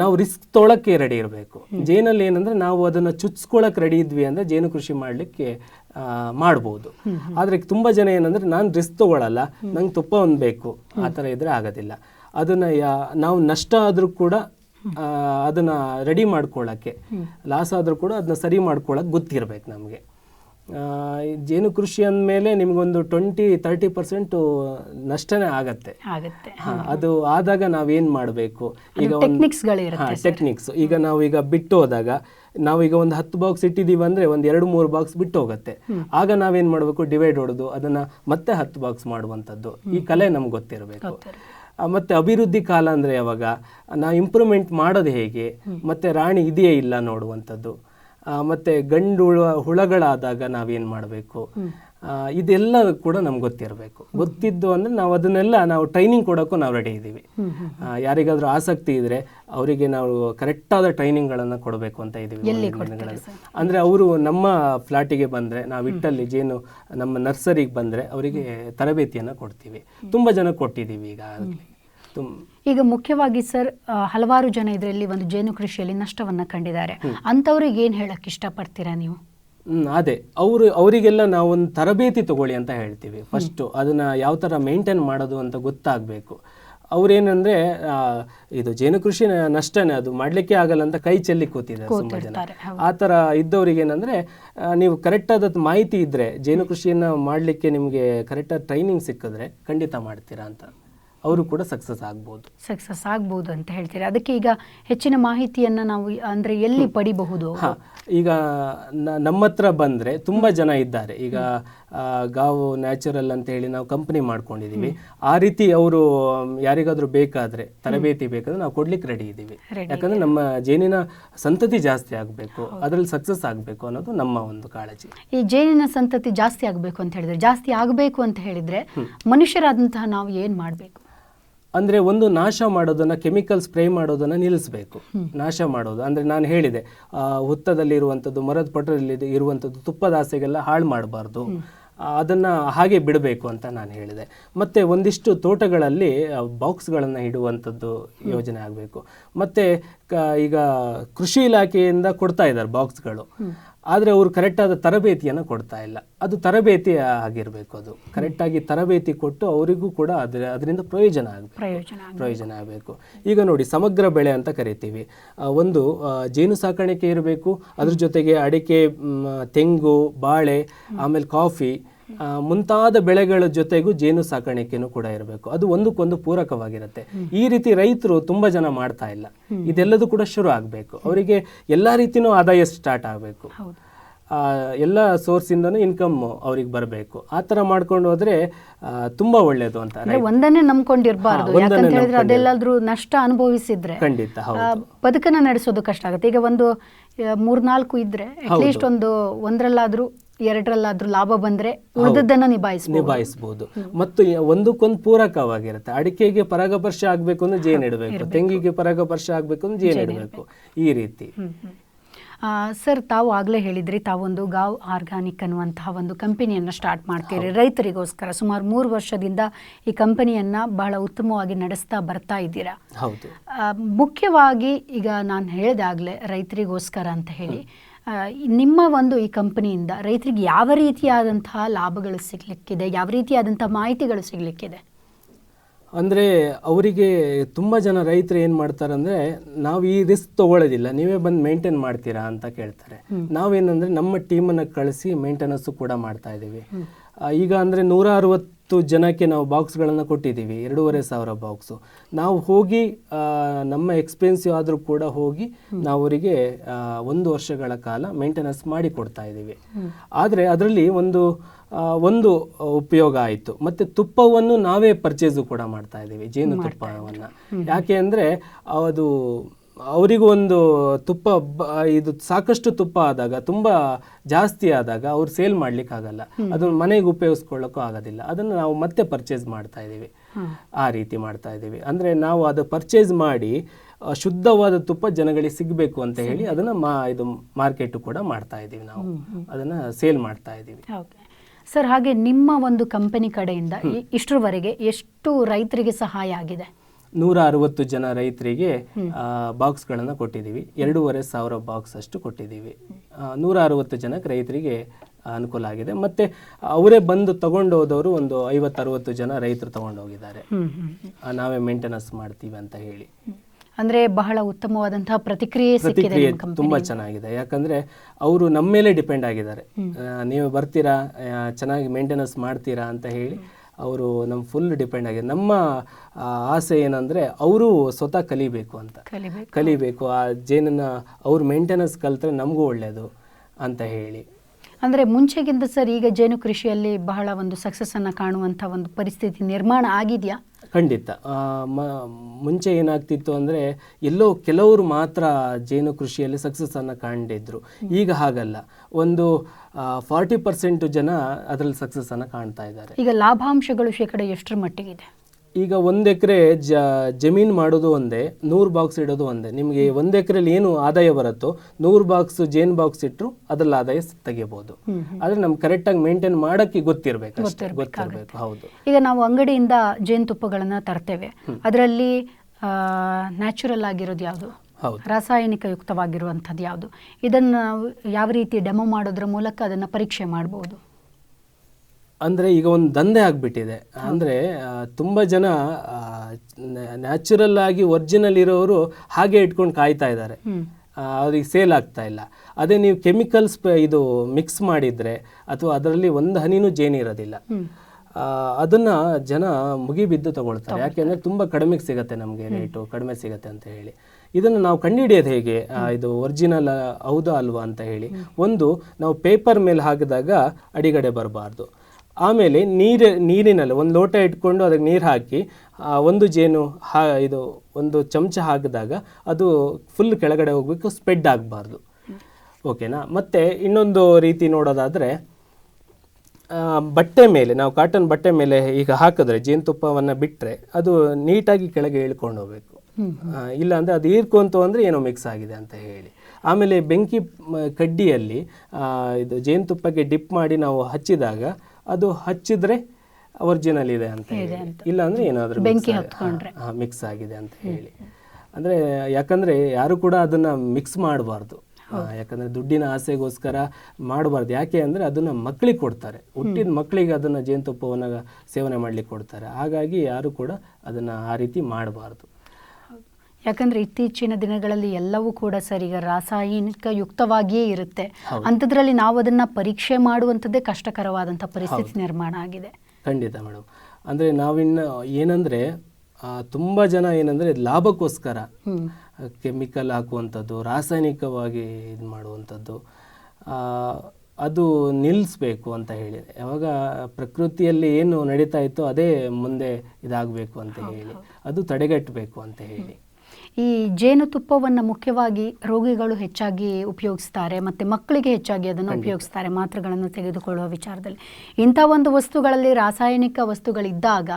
ನಾವು ರಿಸ್ಕ್ ತೊಳಕ್ಕೆ ರೆಡಿ ಇರಬೇಕು. ಜೇನಲ್ಲಿ ಏನಂದ್ರೆ ನಾವು ಅದನ್ನು ಚುಚ್ಕೊಳಕ್ಕೆ ರೆಡಿ ಇದ್ವಿ ಅಂದರೆ ಜೇನು ಕೃಷಿ ಮಾಡಲಿಕ್ಕೆ ಮಾಡ್ಬೋದು. ಆದರೆ ತುಂಬ ಜನ ಏನಂದ್ರೆ ನಾನು ರಿಸ್ಕ್ ತೊಗೊಳಲ್ಲ ನಂಗೆ ತುಪ್ಪ ಒಂದು ಬೇಕು ಆ ಥರ ಇದ್ರೆ ಆಗೋದಿಲ್ಲ. ಅದನ್ನು ಯಾ ನಾವು ನಷ್ಟ ಆದರೂ ಕೂಡ ಅದನ್ನು ಅದನ್ನ ರೆಡಿ ಮಾಡ್ಕೊಳ್ಳೋಕ್ಕೆ ಲಾಸ್ ಆದರೂ ಕೂಡ ಅದನ್ನ ಸರಿ ಮಾಡ್ಕೊಳ್ಳೋಕೆ ಗೊತ್ತಿರ್ಬೇಕು ನಮಗೆ. ಜೇನು ಕೃಷಿ ಅಂದಮೇಲೆ ನಿಮಗೊಂದು ಟ್ವೆಂಟಿ ತರ್ಟಿ ಪರ್ಸೆಂಟು ನಷ್ಟನೇ ಆಗತ್ತೆ. ಅದು ಆದಾಗ ನಾವೇನು ಮಾಡಬೇಕು? ಈಗ ಟೆಕ್ನಿಕ್ಸ್ ಈಗ ನಾವು ಈಗ ಬಿಟ್ಟು ಹೋದಾಗ ನಾವೀಗ ಒಂದು ಹತ್ತು ಬಾಕ್ಸ್ ಇಟ್ಟಿದ್ದೀವಿ ಅಂದ್ರೆ ಒಂದು ಎರಡು ಮೂರು ಬಾಕ್ಸ್ ಬಿಟ್ಟು ಹೋಗುತ್ತೆ ಆಗ ನಾವೇನು ಮಾಡಬೇಕು? ಡಿವೈಡ್ ಹೊಡೆದು ಅದನ್ನ ಮತ್ತೆ ಹತ್ತು ಬಾಕ್ಸ್ ಮಾಡುವಂಥದ್ದು. ಈ ಕಲೆ ನಮ್ಗೆ ಗೊತ್ತಿರಬೇಕು. ಮತ್ತೆ ಅಭಿವೃದ್ಧಿ ಕಾಲ ಅಂದ್ರೆ ಯಾವಾಗ? ನಾವು ಇಂಪ್ರೂವ್ಮೆಂಟ್ ಮಾಡೋದು ಹೇಗೆ? ಮತ್ತೆ ರಾಣಿ ಇದೆಯೇ ಇಲ್ಲ ನೋಡುವಂಥದ್ದು. ಮತ್ತೆ ಗಂಡು ಹುಳ ಹುಳಗಳಾದಾಗ ನಾವೇನ್ ಮಾಡಬೇಕು? ಆ, ಇದೆಲ್ಲ ಕೂಡ ನಮ್ಗೆ ಗೊತ್ತಿರಬೇಕು. ಗೊತ್ತಿದ್ದು ಅಂದ್ರೆ ನಾವು ಅದನ್ನೆಲ್ಲ ನಾವು ಟ್ರೈನಿಂಗ್ ಕೊಡೋಕ್ಕೂ ನಾವು ರೆಡಿ ಇದ್ದೀವಿ ಯಾರಿಗಾದ್ರೂ ಆಸಕ್ತಿ ಇದ್ರೆ ಅವರಿಗೆ ನಾವು ಕರೆಕ್ಟಾದ ಟ್ರೈನಿಂಗ್ಗಳನ್ನು ಕೊಡಬೇಕು ಅಂತ ಇದ್ದೀವಿ ಮುಂದಿನ ಅಂದ್ರೆ ಅವರು ನಮ್ಮ ಫ್ಲಾಟಿಗೆ ಬಂದ್ರೆ ನಾವು ಇಟ್ಟಲ್ಲಿ ಜೇನು ನಮ್ಮ ನರ್ಸರಿಗೆ ಬಂದ್ರೆ ಅವರಿಗೆ ತರಬೇತಿಯನ್ನ ಕೊಡ್ತೀವಿ. ತುಂಬಾ ಜನ ಕೊಟ್ಟಿದ್ದೀವಿ ಈಗ ಈಗ ಮುಖ್ಯವಾಗಿ ಸರ್ ಹಲವಾರು ಜನ ಇದರಲ್ಲಿ ಒಂದು ಜೇನು ಕೃಷಿಯಲ್ಲಿ ನಷ್ಟವನ್ನ ಕಂಡಿದ್ದಾರೆ. ಅಂಥವ್ರಿಗೆ ಏನು ಹೇಳಕ್ ಇಷ್ಟಪಡ್ತೀರಾ ನೀವು? ಹ್ಮ್, ಅದೇ. ಅವರು ಅವರಿಗೆಲ್ಲ ನಾವೊಂದು ಒಂದು ತರಬೇತಿ ತಗೊಳ್ಳಿ ಅಂತ ಹೇಳ್ತೀವಿ. ಫಸ್ಟು ಅದನ್ನ ಯಾವ ತರ ಮೇಂಟೈನ್ ಮಾಡೋದು ಅಂತ ಗೊತ್ತಾಗಬೇಕು. ಅವ್ರೇನಂದ್ರೆ ಇದು ಜೇನು ಕೃಷಿ ನಷ್ಟನೇ ಅದು. ಮಾಡ್ಲಿಕ್ಕೆ ಆಗಲ್ಲ ಅಂತ ಕೈ ಚೆಲ್ಲಿ ಕೂತಿದ್ದಾರೆ ತುಂಬಾ ಜನ. ಕೂತಿರ್ತಾರೆ, ಆ ತರ ಇದ್ದವ್ರಿಗೆ ಏನಂದ್ರೆ ನೀವು ನೀವು ಕರೆಕ್ಟಾದ ಮಾಹಿತಿ ಇದ್ರೆ ಜೇನು ಕೃಷಿಯನ್ನ ಮಾಡಲಿಕ್ಕೆ ನಿಮಗೆ ಕರೆಕ್ಟಾದ ಟ್ರೈನಿಂಗ್ ಸಿಕ್ಕಿದ್ರೆ ಖಂಡಿತ ಮಾಡ್ತೀರಾ ಅಂತ. ಅವರು ಕೂಡ ಸಕ್ಸಸ್ ಆಗ್ಬೋದು. ಸಕ್ಸಸ್ ಆಗ್ಬೋದು ಅಂತ ಹೇಳ್ತೀರಾ? ಅದಕ್ಕೆ ಈಗ ಹೆಚ್ಚಿನ ಮಾಹಿತಿಯನ್ನು ನಾವು ಅಂದ್ರೆ ಎಲ್ಲಿ ಪಡಿಬಹುದು ಹಾ ಈಗ ನಮ್ಮ ಹತ್ರ ಬಂದ್ರೆ ತುಂಬ ಜನ ಇದ್ದಾರೆ. ಈಗ ಗಾವು ನ್ಯಾಚುರಲ್ ಅಂತ ಹೇಳಿ ನಾವು ಕಂಪನಿ ಮಾಡ್ಕೊಂಡಿದೀವಿ. ಆ ರೀತಿ ಅವರು ಯಾರಿಗಾದರೂ ಬೇಕಾದ್ರೆ ತರಬೇತಿ ಬೇಕಾದ್ರೆ ನಾವು ಕೊಡ್ಲಿಕ್ಕೆ ರೆಡಿ ಇದ್ದೀವಿ ಯಾಕಂದ್ರೆ ನಮ್ಮ ಜೇನಿನ ಸಂತತಿ ಜಾಸ್ತಿ ಆಗಬೇಕು. ಅದರಲ್ಲಿ ಸಕ್ಸಸ್ ಆಗಬೇಕು ಅನ್ನೋದು ನಮ್ಮ ಒಂದು ಕಾಳಜಿ. ಈ ಜೇನಿನ ಸಂತತಿ ಜಾಸ್ತಿ ಆಗಬೇಕು ಅಂತ ಹೇಳಿದ್ರೆ ಜಾಸ್ತಿ ಆಗಬೇಕು ಅಂತ ಹೇಳಿದ್ರೆ ಮನುಷ್ಯರಾದಂತಹ ನಾವು ಏನು ಮಾಡಬೇಕು? ಅಂದ್ರೆ ಒಂದು ನಾಶ ಮಾಡೋದನ್ನ, ಕೆಮಿಕಲ್ ಸ್ಪ್ರೇ ಮಾಡೋದನ್ನ ನಿಲ್ಲಿಸಬೇಕು. ನಾಶ ಮಾಡೋದು. ಅಂದ್ರೆ ನಾನು ಹೇಳಿದೆ ಹುತ್ತದಲ್ಲಿ ಇರುವಂಥದ್ದು ಮರದ ಪಟ್ಟರಲ್ಲಿ ಇರುವಂಥದ್ದು, ತುಪ್ಪದ ಆಸೆಗೆಲ್ಲ ಹಾಳು ಮಾಡಬಾರ್ದು. ಅದನ್ನ ಹಾಗೆ ಬಿಡಬೇಕು ಅಂತ ನಾನು ಹೇಳಿದೆ. ಮತ್ತೆ ಒಂದಿಷ್ಟು ತೋಟಗಳಲ್ಲಿ ಬಾಕ್ಸ್ಗಳನ್ನು ಇಡುವಂಥದ್ದು ಯೋಜನೆ ಆಗಬೇಕು. ಮತ್ತೆ ಈಗ ಕೃಷಿ ಇಲಾಖೆಯಿಂದ ಕೊಡ್ತಾ ಇದ್ದಾರೆ ಬಾಕ್ಸ್ಗಳು. ಆದರೆ ಅವರು ಕರೆಕ್ಟಾದ ತರಬೇತಿಯನ್ನು ಕೊಡ್ತಾ ಇಲ್ಲ. ಅದು ತರಬೇತಿ ಆಗಿರಬೇಕು ಅದು. ಕರೆಕ್ಟಾಗಿ ತರಬೇತಿ ಕೊಟ್ಟು ಅವರಿಗೂ ಕೂಡ ಅದರ ಅದರಿಂದ ಪ್ರಯೋಜನ ಆಗಬೇಕು. ಪ್ರಯೋಜನ ಆಗಬೇಕು. ಈಗ ನೋಡಿ ಸಮಗ್ರ ಬೆಳೆ ಅಂತ ಕರಿತೀವಿ. ಒಂದು ಜೇನು ಸಾಕಾಣಿಕೆ ಇರಬೇಕು. ಅದ್ರ ಜೊತೆಗೆ ಅಡಿಕೆ ತೆಂಗು ಬಾಳೆ ಆಮೇಲೆ ಕಾಫಿ ಮುಂತಾದ ಬೆಳೆಗಳ ಜೊತೆಗೂ ಜೇನು ಸಾಕಾಣಿಕೆನೂ ಕೂಡ ಇರಬೇಕು. ಅದು ಒಂದಕ್ಕೊಂದು ಪೂರಕವಾಗಿರುತ್ತೆ. ಈ ರೀತಿ ರೈತರು ತುಂಬಾ ಜನ ಮಾಡ್ತಾ ಇಲ್ಲ. ಇದೆಲ್ಲದೂ ಕೂಡ ಶುರು ಆಗಬೇಕು. ಅವರಿಗೆ ಎಲ್ಲಾ ರೀತಿನೂ ಆದಾಯ ಸ್ಟಾರ್ಟ್ ಆಗಬೇಕು. ಎಲ್ಲ ಸೋರ್ಸಿಂದನೂ ಇನ್ಕಮ್ ಅವ್ರಿಗೆ ಬರಬೇಕು. ಆ ಥರ ಮಾಡ್ಕೊಂಡು ಹೋದ್ರೆ ತುಂಬಾ ಒಳ್ಳೇದು ಅಂತ ಒಂದನ್ನೇ ನಂಬ್ಕೊಂಡಿರ್ಬಾರ್ದು. ಯಾಕಂತ ಹೇಳಿದ್ರೆ ಅದೆಲ್ಲಾದ್ರೂ ನಷ್ಟ ಅನುಭವಿಸಿದ್ರೆ ಖಂಡಿತ ಬದುಕನ್ನ ನಡೆಸೋದು ಕಷ್ಟ ಆಗುತ್ತೆ. ಈಗ ಒಂದು ಮೂರ್ನಾಲ್ಕು ಇದ್ರೆ ಅಟ್ಲೀಸ್ಟ್ ಒಂದು ಒಂದರಲ್ಲಾದ್ರೂ ಎರಡರಲ್ಲಾದ್ರೂ ಲಾಭ ಬಂದ್ರೆ ಉಳಿದದ್ದನ್ನ ನಿಭಾಯಿಸ್ಬೋದು. ನಿಭಾಯಿಸಬಹುದು ಮತ್ತು ಒಂದಕ್ಕೊಂದು ಪೂರಕವಾಗಿರುತ್ತೆ. ಅಡಿಕೆಗೆ ಪರಾಗಪರ್ಶ ಆಗ್ಬೇಕು ಅಂದ್ರೆ ಜೇನು ಇಡಬೇಕು. ತೆಂಗಿಗೆ ಪರಾಗಪರ್ಶ ಆಗ್ಬೇಕು ಅಂದ್ರೆ ಜೇನು ಇಡಬೇಕು. ಈ ರೀತಿ. ಸರ್ ತಾವು ಆಗಲೇ ಹೇಳಿದ್ರಿ ತಾವೊಂದು ಗಾವ್ ಆರ್ಗಾನಿಕ್ ಅನ್ನುವಂತಹ ಒಂದು ಕಂಪನಿಯನ್ನು ಸ್ಟಾರ್ಟ್ ಮಾಡ್ತೀರಿ. ರೈತರಿಗೋಸ್ಕರ ಸುಮಾರು ಮೂರು ವರ್ಷದಿಂದ ಈ ಕಂಪನಿಯನ್ನ ಬಹಳ ಉತ್ತಮವಾಗಿ ನಡೆಸ್ತಾ ಬರ್ತಾ ಇದ್ದೀರಾ? ಹೌದು. ಮುಖ್ಯವಾಗಿ ಈಗ ನಾನು ಹೇಳಿದಾಗಲೇ ರೈತರಿಗೋಸ್ಕರ ಅಂತ ಹೇಳಿ ನಿಮ್ಮ ಒಂದು ಈ ಕಂಪನಿಯಿಂದ ರೈತರಿಗೆ ಯಾವ ರೀತಿಯಾದಂತಹ ಲಾಭಗಳು ಸಿಗ್ಲಿಕ್ಕಿದೆ ಯಾವ ರೀತಿಯಾದಂಥ ಮಾಹಿತಿಗಳು ಸಿಗ್ಲಿಕ್ಕಿದೆ? ಅಂದರೆ ಅವರಿಗೆ ತುಂಬ ಜನ ರೈತರು ಏನು ಮಾಡ್ತಾರೆ ಅಂದರೆ ನಾವು ಈ ರಿಸ್ಕ್ ತಗೊಳ್ಳೋದಿಲ್ಲ ನೀವೇ ಬಂದು ಮೇಂಟೈನ್ ಮಾಡ್ತೀರಾ ಅಂತ ಕೇಳ್ತಾರೆ. ನಾವೇನಂದರೆ ನಮ್ಮ ಟೀಮನ್ನು ಕಳಿಸಿ ಮೇಂಟೆನೆನ್ಸು ಕೂಡ ಮಾಡ್ತಾ ಇದ್ದೀವಿ. ಈಗ ಅಂದ್ರೆ ನೂರ ಅರವತ್ತು ಜನಕ್ಕೆ ನಾವು ಬಾಕ್ಸ್ಗಳನ್ನು ಕೊಟ್ಟಿದ್ದೀವಿ ಎರಡೂವರೆ ಸಾವಿರ ಬಾಕ್ಸು ನಾವು ಹೋಗಿ ಆ, ನಮ್ಮ ಎಕ್ಸ್ಪೆನ್ಸಿವ್ ಆದರೂ ಕೂಡ ಹೋಗಿ ನಾವು ಅವರಿಗೆ ಒಂದು ವರ್ಷಗಳ ಕಾಲ ಮೇಂಟೆನೆನ್ಸ್ ಮಾಡಿ ಕೊಡ್ತಾ ಇದ್ದೀವಿ. ಆದರೆ ಅದರಲ್ಲಿ ಒಂದು ಒಂದು ಉಪಯೋಗ ಆಯಿತು. ಮತ್ತೆ ತುಪ್ಪವನ್ನು ನಾವೇ ಪರ್ಚೇಸು ಕೂಡ ಮಾಡ್ತಾ ಇದ್ದೀವಿ ಜೇನುತುಪ್ಪವನ್ನು. ಯಾಕೆ ಅಂದರೆ ಅದು ಅವರಿಗೂ ಒಂದು ತುಪ್ಪ ಇದು ಸಾಕಷ್ಟು ತುಪ್ಪ ಆದಾಗ ತುಂಬ ಜಾಸ್ತಿ ಆದಾಗ ಅವ್ರು ಸೇಲ್ ಮಾಡ್ಲಿಕ್ಕೆ ಆಗಲ್ಲ ಅದನ್ನು ಮನೆಗೆ ಉಪಯೋಗಿಸ್ಕೊಳ್ಳೋಕ್ಕೂ ಆಗೋದಿಲ್ಲ. ಅದನ್ನು ನಾವು ಮತ್ತೆ ಪರ್ಚೇಸ್ ಮಾಡ್ತಾ ಇದ್ದೀವಿ. ಆ ರೀತಿ ಮಾಡ್ತಾ ಇದ್ದೀವಿ. ಅಂದ್ರೆ ನಾವು ಅದು ಪರ್ಚೇಸ್ ಮಾಡಿ ಶುದ್ಧವಾದ ತುಪ್ಪ ಜನಗಳಿಗೆ ಸಿಗಬೇಕು ಅಂತ ಹೇಳಿ ಅದನ್ನ ಮಾ ಇದು ಮಾರ್ಕೆಟ್ ಕೂಡ ಮಾಡ್ತಾ ಇದ್ದೀವಿ ನಾವು. ಅದನ್ನ ಸೇಲ್ ಮಾಡ್ತಾ ಇದ್ದೀವಿ. ಸರ್ ಹಾಗೆ ನಿಮ್ಮ ಒಂದು ಕಂಪನಿ ಕಡೆಯಿಂದ ಇಷ್ಟರವರೆಗೆ ಎಷ್ಟು ರೈತರಿಗೆ ಸಹಾಯ ಆಗಿದೆ? ನೂರ ಅರವತ್ತು ಜನ ರೈತರಿಗೆ ಬಾಕ್ಸ್ಗಳನ್ನು ಕೊಟ್ಟಿದ್ದೀವಿ. ಎರಡೂವರೆ ಸಾವಿರ ಬಾಕ್ಸ್ ಅಷ್ಟು ಕೊಟ್ಟಿದ್ದೀವಿ. ನೂರ ಅರವತ್ತು ಜನಕ್ಕೆ ರೈತರಿಗೆ ಅನುಕೂಲ ಆಗಿದೆ. ಮತ್ತೆ ಅವರೇ ಬಂದು ತಗೊಂಡು ಹೋದವರು ಒಂದು ಐವತ್ತು ಅರವತ್ತು ಜನ ರೈತರು ತಗೊಂಡು ಹೋಗಿದ್ದಾರೆ ಹ್ಮ್ ಹ್ಮ್ ಹ್ಮ್. ಆ, ನಾವೇ ಮೇಂಟೆನೆನ್ಸ್ ಮಾಡ್ತೀವಿ ಅಂತ ಹೇಳಿ. ಅಂದ್ರೆ ಬಹಳ ಉತ್ತಮವಾದಂತಹ ಪ್ರತಿಕ್ರಿಯೆ ಪ್ರತಿಕ್ರಿಯೆ ತುಂಬಾ ಚೆನ್ನಾಗಿದೆ. ಯಾಕಂದ್ರೆ ಅವರು ನಮ್ಮ ಮೇಲೆ ಡಿಪೆಂಡ್ ಆಗಿದ್ದಾರೆ. ನೀವು ಬರ್ತೀರಾ ಚೆನ್ನಾಗಿ ಮೇಂಟೆನೆನ್ಸ್ ಮಾಡ್ತೀರಾ ಅಂತ ಹೇಳಿ. ಅವರು ನಮ್ಮ ಫುಲ್ ಡಿಪೆಂಡ್ ಆಗಿದೆ ನಮ್ಮ ಆಸೆ ಏನಂದರೆ ಅವರು ಸ್ವತಃ ಕಲಿಬೇಕು ಅಂತ. ಕಲಿಬೇಕು. ಆ ಜೇನನ್ನು ಅವ್ರು ಮೇಂಟೆನೆನ್ಸ್ ಕಲಿತ್ರೆ ನಮಗೂ ಒಳ್ಳೆಯದು ಅಂತ ಹೇಳಿ. ಅಂದರೆ ಮುಂಚೆಗಿಂತ ಸರ್ ಈಗ ಜೇನು ಕೃಷಿಯಲ್ಲಿ ಬಹಳ ಒಂದು ಸಕ್ಸಸ್ಸನ್ನು ಕಾಣುವಂಥ ಒಂದು ಪರಿಸ್ಥಿತಿ ನಿರ್ಮಾಣ ಆಗಿದೆಯಾ? ಖಂಡಿತ. ಮುಂಚೆ ಏನಾಗ್ತಿತ್ತು ಅಂದರೆ ಎಲ್ಲೋ ಕೆಲವರು ಮಾತ್ರ ಜೇನು ಕೃಷಿಯಲ್ಲಿ ಸಕ್ಸಸ್ಸನ್ನು ಕಂಡಿದ್ರು ಈಗ ಹಾಗಲ್ಲ. ಒಂದು ಫಾರ್ಟಿ ಪರ್ಸೆಂಟ್ ಜನ ಅದರಲ್ಲಿ ಸಕ್ಸಸ್ಸನ್ನು ಕಾಣ್ತಾ ಇದ್ದಾರೆ. ಈಗ ಲಾಭಾಂಶಗಳು ಶೇಕಡ ಎಷ್ಟರ ಮಟ್ಟಿಗಿದೆ? ಈಗ ಒಂದು ಎಕರೆ ಜ ಜಮೀನು ಮಾಡೋದು ಒಂದೇ ನೂರು ಬಾಕ್ಸ್ ಇಡೋದು ಒಂದೇ. ನಿಮಗೆ ಒಂದು ಎಕರೆಲಿ ಏನು ಆದಾಯ ಬರುತ್ತೋ ನೂರು ಬಾಕ್ಸ್ ಜೇನು ಬಾಕ್ಸ್ ಇಟ್ಟರು ಅದ್ರಲ್ಲಿ ಆದಾಯ ತೆಗೆಯಬಹುದು ತೆಗಿಬೋದು. ಆದರೆ ನಮ್ಗೆ ಕರೆಕ್ಟಾಗಿ ಮೇಂಟೈನ್ ಮಾಡೋಕ್ಕೆ ಗೊತ್ತಿರಬೇಕು ಗೊತ್ತಿರಬೇಕು ಹೌದು. ಈಗ ನಾವು ಅಂಗಡಿಯಿಂದ ಜೇನುತುಪ್ಪಗಳನ್ನು ತರ್ತೇವೆ. ಅದರಲ್ಲಿ ನ್ಯಾಚುರಲ್ ಆಗಿರೋದು ಯಾವುದು? ಹೌದು. ರಾಸಾಯನಿಕ ಯುಕ್ತವಾಗಿರುವಂಥದ್ದು ಯಾವುದು? ಇದನ್ನು ಯಾವ ರೀತಿ ಡೆಮೋ ಮಾಡೋದ್ರ ಮೂಲಕ ಅದನ್ನು ಪರೀಕ್ಷೆ ಮಾಡ್ಬೋದು. ಅಂದರೆ ಈಗ ಒಂದು ದಂಧೆ ಆಗಿಬಿಟ್ಟಿದೆ. ಅಂದರೆ ತುಂಬ ಜನ ನ್ಯಾಚುರಲ್ ಆಗಿ ಒರಿಜಿನಲ್ ಇರೋರು ಹಾಗೆ ಇಟ್ಕೊಂಡು ಕಾಯ್ತಾ ಇದ್ದಾರೆ. ಅವ್ರಿಗೆ ಸೇಲ್ ಆಗ್ತಾ ಇಲ್ಲ. ಅದೇ ನೀವು ಕೆಮಿಕಲ್ಸ್ ಇದು ಮಿಕ್ಸ್ ಮಾಡಿದರೆ ಅಥವಾ ಅದರಲ್ಲಿ ಒಂದು ಹನಿನೂ ಜೇನಿರೋದಿಲ್ಲ ಅದನ್ನ ಜನ ಮುಗಿಬಿದ್ದು ತಗೊಳ್ತಾರೆ. ಯಾಕೆಂದ್ರೆ ತುಂಬಾ ಕಡಿಮೆಗೆ ಸಿಗತ್ತೆ ನಮಗೆ ರೇಟು ಕಡಿಮೆ ಸಿಗತ್ತೆ ಅಂತ ಹೇಳಿ. ಇದನ್ನು ನಾವು ಕಂಡುಹಿಡಿಯೋದು ಹೇಗೆ? ಇದು ಒರಿಜಿನಲ್ ಹೌದಾ ಅಲ್ವಾ ಅಂತ ಹೇಳಿ. ಒಂದು ನಾವು ಪೇಪರ್ ಮೇಲೆ ಹಾಕಿದಾಗ ಅಡಿಗಡೆ ಬರಬಾರ್ದು. ಆಮೇಲೆ ನೀರು ನೀರಿನಲ್ಲಿ ಒಂದು ಲೋಟ ಇಟ್ಕೊಂಡು ಅದಕ್ಕೆ ನೀರು ಹಾಕಿ ಒಂದು ಜೇನು ಹಾ ಇದು ಒಂದು ಚಮಚ ಹಾಕಿದಾಗ ಅದು ಫುಲ್ ಕೆಳಗಡೆ ಹೋಗಬೇಕು ಸ್ಪ್ರೆಡ್ ಆಗಬಾರ್ದು. ಓಕೆನಾ ಮತ್ತು ಇನ್ನೊಂದು ರೀತಿ ನೋಡೋದಾದರೆ ಬಟ್ಟೆ ಮೇಲೆ ನಾವು ಕಾಟನ್ ಬಟ್ಟೆ ಮೇಲೆ ಈಗ ಹಾಕಿದ್ರೆ ಜೇನುತುಪ್ಪವನ್ನು ಬಿಟ್ಟರೆ ಅದು ನೀಟಾಗಿ ಕೆಳಗೆ ಇಳ್ಕೊಂಡು ಹೋಗಬೇಕು. ಇಲ್ಲ ಅಂದರೆ ಅದು ಹೀರ್ಕೊಂತು ಅಂದರೆ ಏನೋ ಮಿಕ್ಸ್ ಆಗಿದೆ ಅಂತ ಹೇಳಿ. ಆಮೇಲೆ ಬೆಂಕಿ ಕಡ್ಡಿಯಲ್ಲಿ ಇದು ಜೇನುತುಪ್ಪಕ್ಕೆ ಡಿಪ್ ಮಾಡಿ ನಾವು ಹಚ್ಚಿದಾಗ ಅದು ಹಚ್ಚಿದ್ರೆ ಒರಿಜಿನಲ್ ಇದೆ ಅಂತ ಹೇಳಿ. ಇಲ್ಲ ಅಂದ್ರೆ ಏನಾದರೂ ಬೆಂಕಿ ಮಿಕ್ಸ್ ಆಗಿದೆ ಅಂತ ಹೇಳಿ. ಅಂದ್ರೆ ಯಾಕಂದ್ರೆ ಯಾರು ಕೂಡ ಅದನ್ನ ಮಿಕ್ಸ್ ಮಾಡಬಾರ್ದು. ಯಾಕಂದ್ರೆ ದುಡ್ಡಿನ ಆಸೆಗೋಸ್ಕರ ಮಾಡಬಾರ್ದು. ಯಾಕೆ ಅಂದ್ರೆ ಅದನ್ನ ಮಕ್ಕಳಿಗೆ ಕೊಡ್ತಾರೆ. ಹುಟ್ಟಿದ ಮಕ್ಕಳಿಗೆ ಅದನ್ನ ಜೇನುತುಪ್ಪವನ್ನ ಸೇವನೆ ಮಾಡ್ಲಿಕ್ಕೆ ಕೊಡ್ತಾರೆ. ಹಾಗಾಗಿ ಯಾರು ಕೂಡ ಅದನ್ನ ಆ ರೀತಿ ಮಾಡಬಾರ್ದು. ಯಾಕಂದ್ರೆ ಇತ್ತೀಚಿನ ದಿನಗಳಲ್ಲಿ ಎಲ್ಲವೂ ಕೂಡ ಸರ್ ಈಗ ರಾಸಾಯನಿಕ ಯುಕ್ತವಾಗಿಯೇ ಇರುತ್ತೆ ಅಂಥದ್ರಲ್ಲಿ ನಾವು ಅದನ್ನ ಪರೀಕ್ಷೆ ಮಾಡುವಂಥದ್ದೇ ಕಷ್ಟಕರವಾದಂಥ ಪರಿಸ್ಥಿತಿ ನಿರ್ಮಾಣ ಆಗಿದೆ. ಖಂಡಿತ ಮೇಡಮ್. ಅಂದರೆ ನಾವಿನ್ನು ಏನಂದರೆ ತುಂಬ ಜನ ಏನಂದರೆ ಲಾಭಕ್ಕೋಸ್ಕರ ಕೆಮಿಕಲ್ ಹಾಕುವಂಥದ್ದು ರಾಸಾಯನಿಕವಾಗಿ ಇದು ಮಾಡುವಂಥದ್ದು ಅದು ನಿಲ್ಲಿಸ್ಬೇಕು ಅಂತ ಹೇಳಿ ಯಾವಾಗ ಪ್ರಕೃತಿಯಲ್ಲಿ ಏನು ನಡೀತಾ ಇತ್ತೋ ಅದೇ ಮುಂದೆ ಇದಾಗಬೇಕು ಅಂತ ಹೇಳಿ. ಅದು ತಡೆಗಟ್ಟಬೇಕು ಅಂತ ಹೇಳಿ. ಈ ಜೇನುತುಪ್ಪವನ್ನು ಮುಖ್ಯವಾಗಿ ರೋಗಿಗಳು ಹೆಚ್ಚಾಗಿ ಉಪಯೋಗಿಸ್ತಾರೆ ಮತ್ತು ಮಕ್ಕಳಿಗೆ ಹೆಚ್ಚಾಗಿ ಅದನ್ನು ಉಪಯೋಗಿಸ್ತಾರೆ ಮಾತ್ರೆಗಳನ್ನು ತೆಗೆದುಕೊಳ್ಳುವ ವಿಚಾರದಲ್ಲಿ. ಇಂಥ ಒಂದು ವಸ್ತುಗಳಲ್ಲಿ ರಾಸಾಯನಿಕ ವಸ್ತುಗಳಿದ್ದಾಗ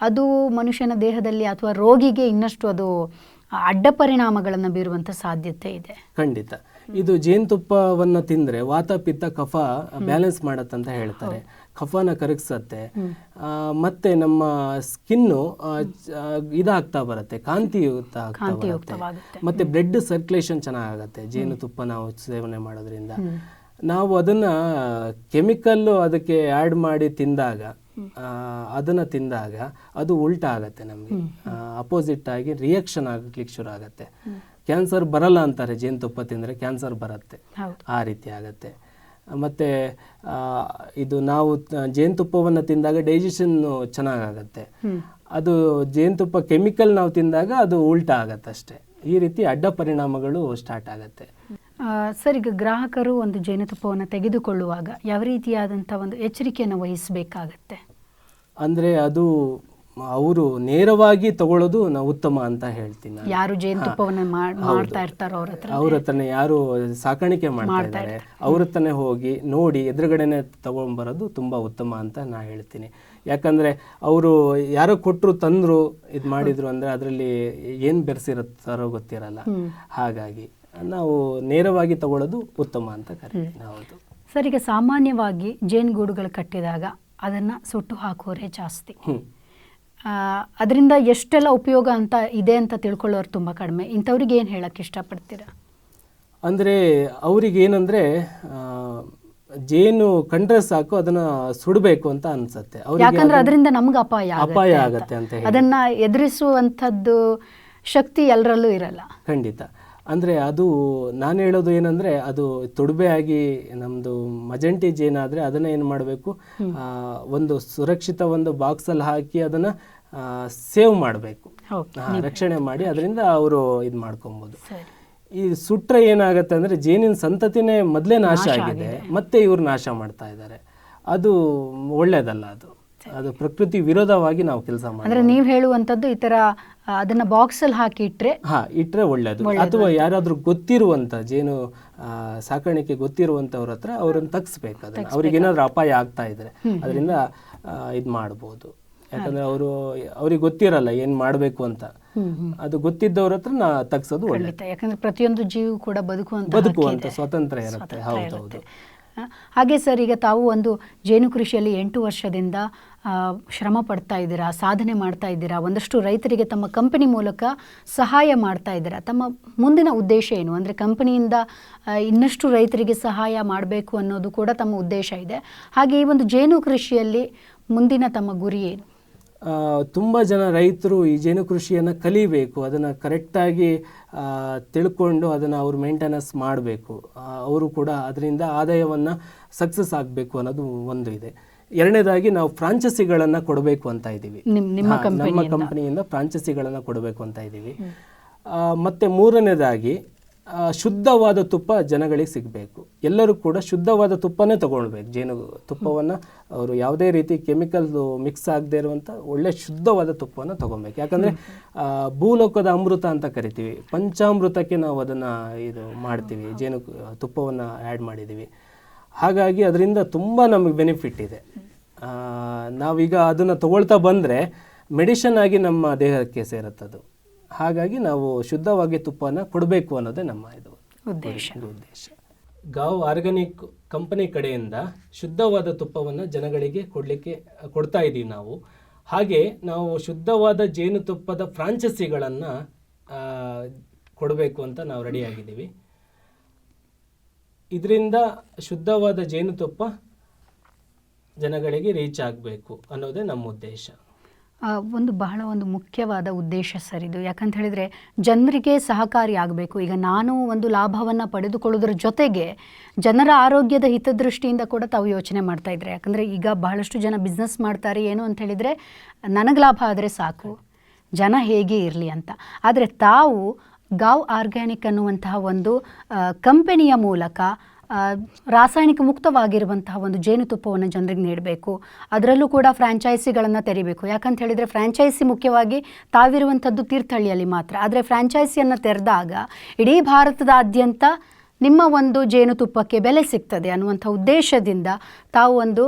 ಅದು ಮನುಷ್ಯನ ದೇಹದಲ್ಲಿ ಅಥವಾ ರೋಗಿಗೆ ಇನ್ನಷ್ಟು ಅದು ಅಡ್ಡ ಪರಿಣಾಮಗಳನ್ನು ಬೀರುವಂಥ ಸಾಧ್ಯತೆ ಇದೆ. ಖಂಡಿತ. ಇದು ಜೇನುತುಪ್ಪವನ್ನು ತಿಂದರೆ ವಾತ ಪಿತ್ತ ಕಫ ಬ್ಯಾಲೆನ್ಸ್ ಮಾಡತ್ತಂತ ಹೇಳ್ತಾರೆ. ಕಫನ ಕರಗಿಸತ್ತೆ. ಮತ್ತೆ ನಮ್ಮ ಸ್ಕಿನ್ನು ಇದಾಗ್ತಾ ಬರುತ್ತೆ. ಕಾಂತಿಯುಕ್ತ ಆಗ್ತಾ ಬರುತ್ತೆ. ಮತ್ತೆ ಬ್ಲಡ್ ಸರ್ಕ್ಯುಲೇಷನ್ ಚೆನ್ನಾಗಾಗತ್ತೆ. ಜೇನುತುಪ್ಪ ನಾವು ಸೇವನೆ ಮಾಡೋದ್ರಿಂದ. ನಾವು ಅದನ್ನ ಕೆಮಿಕಲ್ ಅದಕ್ಕೆ ಆ್ಯಡ್ ಮಾಡಿ ತಿಂದಾಗ ಅದನ್ನ ತಿಂದಾಗ ಅದು ಉಲ್ಟಾ ಆಗತ್ತೆ ನಮಗೆ. ಅಪೋಸಿಟ್ ಆಗಿ ರಿಯಾಕ್ಷನ್ ಆಗ್ಲಿಕ್ಕೆ ಶುರು ಆಗತ್ತೆ. ಕ್ಯಾನ್ಸರ್ ಬರಲ್ಲ ಅಂತಾರೆ ಜೇನುತುಪ್ಪ ತಿಂದ್ರೆ ಕ್ಯಾನ್ಸರ್ ಬರುತ್ತೆ. ಆ ರೀತಿ ಆಗತ್ತೆ. ಮತ್ತು ಇದು ನಾವು ಜೇನುತುಪ್ಪವನ್ನು ತಿಂದಾಗ ಡೈಜೆಷನ್ನು ಚೆನ್ನಾಗಾಗತ್ತೆ. ಅದು ಜೇನುತುಪ್ಪ ಕೆಮಿಕಲ್ ನಾವು ತಿಂದಾಗ ಅದು ಉಲ್ಟಾ ಆಗತ್ತೆ ಅಷ್ಟೇ. ಈ ರೀತಿ ಅಡ್ಡ ಪರಿಣಾಮಗಳು ಸ್ಟಾರ್ಟ್ ಆಗತ್ತೆ. ಸರ್ ಈಗ ಗ್ರಾಹಕರು ಒಂದು ಜೇನುತುಪ್ಪವನ್ನು ತೆಗೆದುಕೊಳ್ಳುವಾಗ ಯಾವ ರೀತಿಯಾದಂಥ ಒಂದು ಎಚ್ಚರಿಕೆಯನ್ನು ವಹಿಸಬೇಕಾಗತ್ತೆ? ಅಂದರೆ ಅದು ಅವರು ನೇರವಾಗಿ ತಗೊಳ್ಳೋದು ನಾವು ಉತ್ತಮ ಅಂತ ಹೇಳ್ತೀನಿ ನಾನು. ಯಾರು ಜೇನುತುಪ್ಪವನ್ನು ಮಾಡ್- ಮಾಡ್ತಾ ಇರ್ತಾರೋ ಅವ್ರ ಹತ್ರ? ಅವ್ರ ಹತ್ರನೇ ಯಾರು ಸಾಕಾಣಿಕೆ ಮಾಡ್ತಾ ಇದ್ದಾರೆ. ಅವ್ರ ಹತ್ರನೇ ಹೋಗಿ ನೋಡಿ ಎದುರುಗಡೆನೆ ತಗೊಂಡ್ಬರೋದು ತುಂಬ ಉತ್ತಮ ಅಂತ ನಾ ಹೇಳ್ತೀನಿ. ಯಾಕಂದ್ರೆ ಅವರು ಯಾರೋ ಕೊಟ್ಟರು ತಂದ್ರು ಇದು ಮಾಡಿದ್ರು ಅಂದ್ರೆ ಅದರಲ್ಲಿ ಏನು ಬೆರೆಸಿರುತ್ತಾರೋ ಗೊತ್ತಿರಲ್ಲ. ಹಾಗಾಗಿ ನಾವು ನೇರವಾಗಿ ತಗೊಳ್ಳೋದು ಉತ್ತಮ ಅಂತ ಕರಿತೀನಿ ಹೌದು ಸರ್ ಈಗ ಸಾಮಾನ್ಯವಾಗಿ ಜೇನುಗೂಡುಗಳು ಕಟ್ಟಿದಾಗ ಅದನ್ನು ಸುಟ್ಟು ಹಾಕೋರೆ ಜಾಸ್ತಿ. ಹ್ಮ್. ಅದರಿಂದ ಎಷ್ಟೆಲ್ಲ ಉಪಯೋಗ ಅಂತ ಇದೆ ಅಂತ ತಿಳ್ಕೊಳ್ಳೋರು ತುಂಬ ಕಡಿಮೆ. ಇಂಥವ್ರಿಗೆ ಏನು ಹೇಳಕ್ಕೆ ಇಷ್ಟಪಡ್ತೀರಾ? ಅಂದರೆ ಅವ್ರಿಗೆ ಏನಂದರೆ ಜೇನು ಕಂಡ್ರೆ ಸಾಕು ಅದನ್ನ ಸುಡಬೇಕು ಅಂತ ಅನ್ಸುತ್ತೆ. ಯಾಕಂದ್ರೆ ಅದರಿಂದ ನಮ್ಗೆ ಅಪಾಯ ಆಗುತ್ತೆ ಅಪಾಯ ಅಂತ. ಆಗತ್ತೆ ಅಂತ ಹೇಳಿ. ಅದನ್ನ ಎದುರಿಸುವಂಥದ್ದು ಶಕ್ತಿ ಎಲ್ಲರಲ್ಲೂ ಇರಲ್ಲ. ಖಂಡಿತ. ಅಂದರೆ ಅದು ನಾನು ಹೇಳೋದು ಏನಂದರೆ ಅದು ತೊಡಬೆ ಆಗಿ ನಮ್ಮದು ಮಜಂಟಿ ಜೇನಾದರೆ ಅದನ್ನು ಏನು ಮಾಡಬೇಕು ಒಂದು ಸುರಕ್ಷಿತ ಒಂದು ಬಾಕ್ಸಲ್ಲಿ ಹಾಕಿ ಅದನ್ನು ಸೇವ್ ಮಾಡಬೇಕು. ರಕ್ಷಣೆ ಮಾಡಿ ಅದರಿಂದ ಅವರು ಇದು ಮಾಡ್ಕೊಬೋದು. ಈ ಸುಟ್ರೆ ಏನಾಗುತ್ತೆ ಅಂದರೆ ಜೇನಿನ ಸಂತತಿನೇ ಮೊದಲೇ ನಾಶ ಆಗಿದೆ. ಮತ್ತೆ ಇವರು ನಾಶ ಮಾಡ್ತಾ ಇದ್ದಾರೆ ಅದು ಒಳ್ಳೇದಲ್ಲ ಅದು. ಅದು ಪ್ರಕೃತಿ ವಿರೋಧವಾಗಿ ನಾವು ಕೆಲಸ ಅಂದ್ರೆ ಮಾಡಿ ನೀವು ಹೇಳುವಂತದ್ದು ಈ ತರ ಅದನ್ನ ಬಾಕ್ಸ್ ಅಲ್ಲಿ ಹಾಕಿ ಇಟ್ರೆ ಹಾ ಇಟ್ರೆ ಒಳ್ಳೇದು. ಅಥವಾ ಯಾರಾದ್ರೂ ಗೊತ್ತಿರುವಂತ ಜೇನು ಸಾಕಾಣಿಕೆ ಗೊತ್ತಿರುವಂತವ್ರ ಹತ್ರ ಅವ್ರನ್ನ ತಗ್ಸ್ಬೇಕು ಅದನ್ನ. ಅವ್ರಿಗೆ ಏನಾದ್ರೂ ಅಪಾಯ ಆಗ್ತಾ ಇದ್ರೆ ಅದರಿಂದ ಇದು ಮಾಡ್ಬೋದು. ಯಾಕಂದ್ರೆ ಅವರು ಅವ್ರಿಗೆ ಗೊತ್ತಿರಲ್ಲ ಏನ್ ಮಾಡ್ಬೇಕು ಅಂತ. ಅದು ಗೊತ್ತಿದ್ದವ್ರ ಹತ್ರ ನಾ ತಗ್ಸೋದು ಖಂಡಿತ. ಯಾಕಂದ್ರೆ ಪ್ರತಿಯೊಂದು ಜೀವ ಕೂಡ ಬದುಕುವಂತ ಬದುಕುವಂತ ಸ್ವತಂತ್ರ ಇರುತ್ತೆ. ಹೌದೌದು. ಹಾಗೆ ಸರ್ ಈಗ ತಾವು ಒಂದು ಜೇನು ಕೃಷಿಯಲ್ಲಿ ಎಂಟು ವರ್ಷದಿಂದ ಶ್ರಮ ಪಡ್ತಾ ಇದ್ದೀರಾ ಸಾಧನೆ ಮಾಡ್ತಾ ಇದ್ದೀರಾ ಒಂದಷ್ಟು ರೈತರಿಗೆ ತಮ್ಮ ಕಂಪನಿ ಮೂಲಕ ಸಹಾಯ ಮಾಡ್ತಾ ಇದ್ದೀರಾ ತಮ್ಮ ಮುಂದಿನ ಉದ್ದೇಶ ಏನು? ಅಂದರೆ ಕಂಪನಿಯಿಂದ ಇನ್ನಷ್ಟು ರೈತರಿಗೆ ಸಹಾಯ ಮಾಡಬೇಕು ಅನ್ನೋದು ಕೂಡ ತಮ್ಮ ಉದ್ದೇಶ ಇದೆ. ಹಾಗೆ ಈ ಒಂದು ಜೇನು ಕೃಷಿಯಲ್ಲಿ ಮುಂದಿನ ತಮ್ಮ ಗುರಿ ಏನು? ತುಂಬ ಜನ ರೈತರು ಈ ಜೇನು ಕೃಷಿಯನ್ನು ಕಲಿಬೇಕು ಅದನ್ನು ಕರೆಕ್ಟಾಗಿ ತಿಳ್ಕೊಂಡು ಅದನ್ನು ಅವರು ಮೇಂಟೆನೆನ್ಸ್ ಮಾಡಬೇಕು. ಅವರು ಕೂಡ ಅದರಿಂದ ಆದಾಯವನ್ನು ಸಕ್ಸಸ್ ಆಗಬೇಕು ಅನ್ನೋದು ಒಂದು ಇದೆ. ಎರಡನೇದಾಗಿ ನಾವು ಫ್ರಾಂಚೈಸಿಗಳನ್ನು ಕೊಡಬೇಕು ಅಂತ ಇದ್ದೀವಿ. ನಿಮ್ ನಿಮ್ಮ ಕಂಪನಿಯಿಂದ ಫ್ರಾಂಚೈಸಿಗಳನ್ನು ಕೊಡಬೇಕು ಅಂತ ಇದ್ದೀವಿ. ಮತ್ತು ಮೂರನೇದಾಗಿ ಶುದ್ಧವಾದ ತುಪ್ಪ ಜನಗಳಿಗೆ ಸಿಗಬೇಕು. ಎಲ್ಲರೂ ಕೂಡ ಶುದ್ಧವಾದ ತುಪ್ಪನೇ ತಗೊಳ್ಬೇಕು. ಜೇನು ತುಪ್ಪವನ್ನು ಅವರು ಯಾವುದೇ ರೀತಿ ಕೆಮಿಕಲ್ ಮಿಕ್ಸ್ ಆಗದೆ ಇರುವಂಥ ಒಳ್ಳೆ ಶುದ್ಧವಾದ ತುಪ್ಪವನ್ನು ತಗೊಬೇಕು ಯಾಕಂದರೆ ಭೂಲೋಕದ ಅಮೃತ ಅಂತ ಕರಿತೀವಿ. ಪಂಚಾಮೃತಕ್ಕೆ ನಾವು ಅದನ್ನು ಇದು ಮಾಡ್ತೀವಿ. ಜೇನು ತುಪ್ಪವನ್ನು ಆ್ಯಡ್ ಮಾಡಿದ್ದೀವಿ ಹಾಗಾಗಿ ಅದರಿಂದ ತುಂಬ ನಮಗೆ ಬೆನಿಫಿಟ್ ಇದೆ. ನಾವೀಗ ಅದನ್ನು ತಗೊಳ್ತಾ ಬಂದರೆ ಮೆಡಿಷನ್ ಆಗಿ ನಮ್ಮ ದೇಹಕ್ಕೆ ಸೇರುತ್ತದು. ಹಾಗಾಗಿ ನಾವು ಶುದ್ಧವಾಗಿ ತುಪ್ಪನ ಕೊಡಬೇಕು ಅನ್ನೋದೇ ನಮ್ಮ ಇದು. ಉದ್ದೇಶ. ಉದ್ದೇಶ. ಗಾವ್ ಆರ್ಗಾನಿಕ್ ಕಂಪನಿ ಕಡೆಯಿಂದ ಶುದ್ಧವಾದ ತುಪ್ಪವನ್ನು ಜನಗಳಿಗೆ ಕೊಡಲಿಕ್ಕೆ ಕೊಡ್ತಾ ಇದ್ದೀವಿ ನಾವು. ಹಾಗೆ ನಾವು ಶುದ್ಧವಾದ ಜೇನುತುಪ್ಪದ ಫ್ರಾಂಚೈಸಿಗಳನ್ನು ಕೊಡಬೇಕು ಅಂತ ನಾವು ರೆಡಿಯಾಗಿದ್ದೀವಿ ಇದರಿಂದ ಶುದ್ಧವಾದ ಜೇನುತುಪ್ಪ ಜನಗಳಿಗೆ ರೀಚ್ ಆಗಬೇಕು ಅನ್ನೋದೇ ನಮ್ಮ ಉದ್ದೇಶ. ಒಂದು ಬಹಳ ಒಂದು ಮುಖ್ಯವಾದ ಉದ್ದೇಶ ಸರ್ ಇದು. ಯಾಕಂತ ಹೇಳಿದರೆ ಜನರಿಗೆ ಸಹಕಾರಿ ಆಗಬೇಕು. ಈಗ ನಾನು ಒಂದು ಲಾಭವನ್ನು ಪಡೆದುಕೊಳ್ಳೋದ್ರ ಜೊತೆಗೆ ಜನರ ಆರೋಗ್ಯದ ಹಿತದೃಷ್ಟಿಯಿಂದ ಕೂಡ ತಾವು ಯೋಚನೆ ಮಾಡ್ತಾ ಇದ್ದಾರೆ ಯಾಕಂದರೆ ಈಗ ಬಹಳಷ್ಟು ಜನ ಬಿಸ್ನೆಸ್ ಮಾಡ್ತಾರೆ ಏನು ಅಂತ ಹೇಳಿದರೆ ನನಗೆ ಲಾಭ ಆದರೆ ಸಾಕು. ಜನ ಹೇಗೆ ಇರಲಿ ಅಂತ. ಆದರೆ ತಾವು ಗಾವ್ ಆರ್ಗ್ಯಾನಿಕ್ ಅನ್ನುವಂತಹ ಒಂದು ಕಂಪನಿಯ ಮೂಲಕ ರಾಸಾಯನಿಕ ಮುಕ್ತವಾಗಿರುವಂತಹ ಒಂದು ಜೇನುತುಪ್ಪವನ್ನು ಜನರಿಗೆ ನೀಡಬೇಕು. ಅದರಲ್ಲೂ ಕೂಡ ಫ್ರಾಂಚೈಸಿಗಳನ್ನು ತೆರಿಬೇಕು. ಯಾಕಂತ ಹೇಳಿದರೆ ಫ್ರಾಂಚೈಸಿ ಮುಖ್ಯವಾಗಿ ತಾವಿರುವಂಥದ್ದು ತೀರ್ಥಹಳ್ಳಿಯಲ್ಲಿ ಮಾತ್ರ. ಆದರೆ ಫ್ರಾಂಚೈಸಿಯನ್ನು ತೆರೆದಾಗ ಇಡೀ ಭಾರತದಾದ್ಯಂತ ನಿಮ್ಮ ಒಂದು ಜೇನುತುಪ್ಪಕ್ಕೆ ಬೆಲೆ ಸಿಗ್ತದೆ ಅನ್ನುವಂಥ ಉದ್ದೇಶದಿಂದ ತಾವು ಒಂದು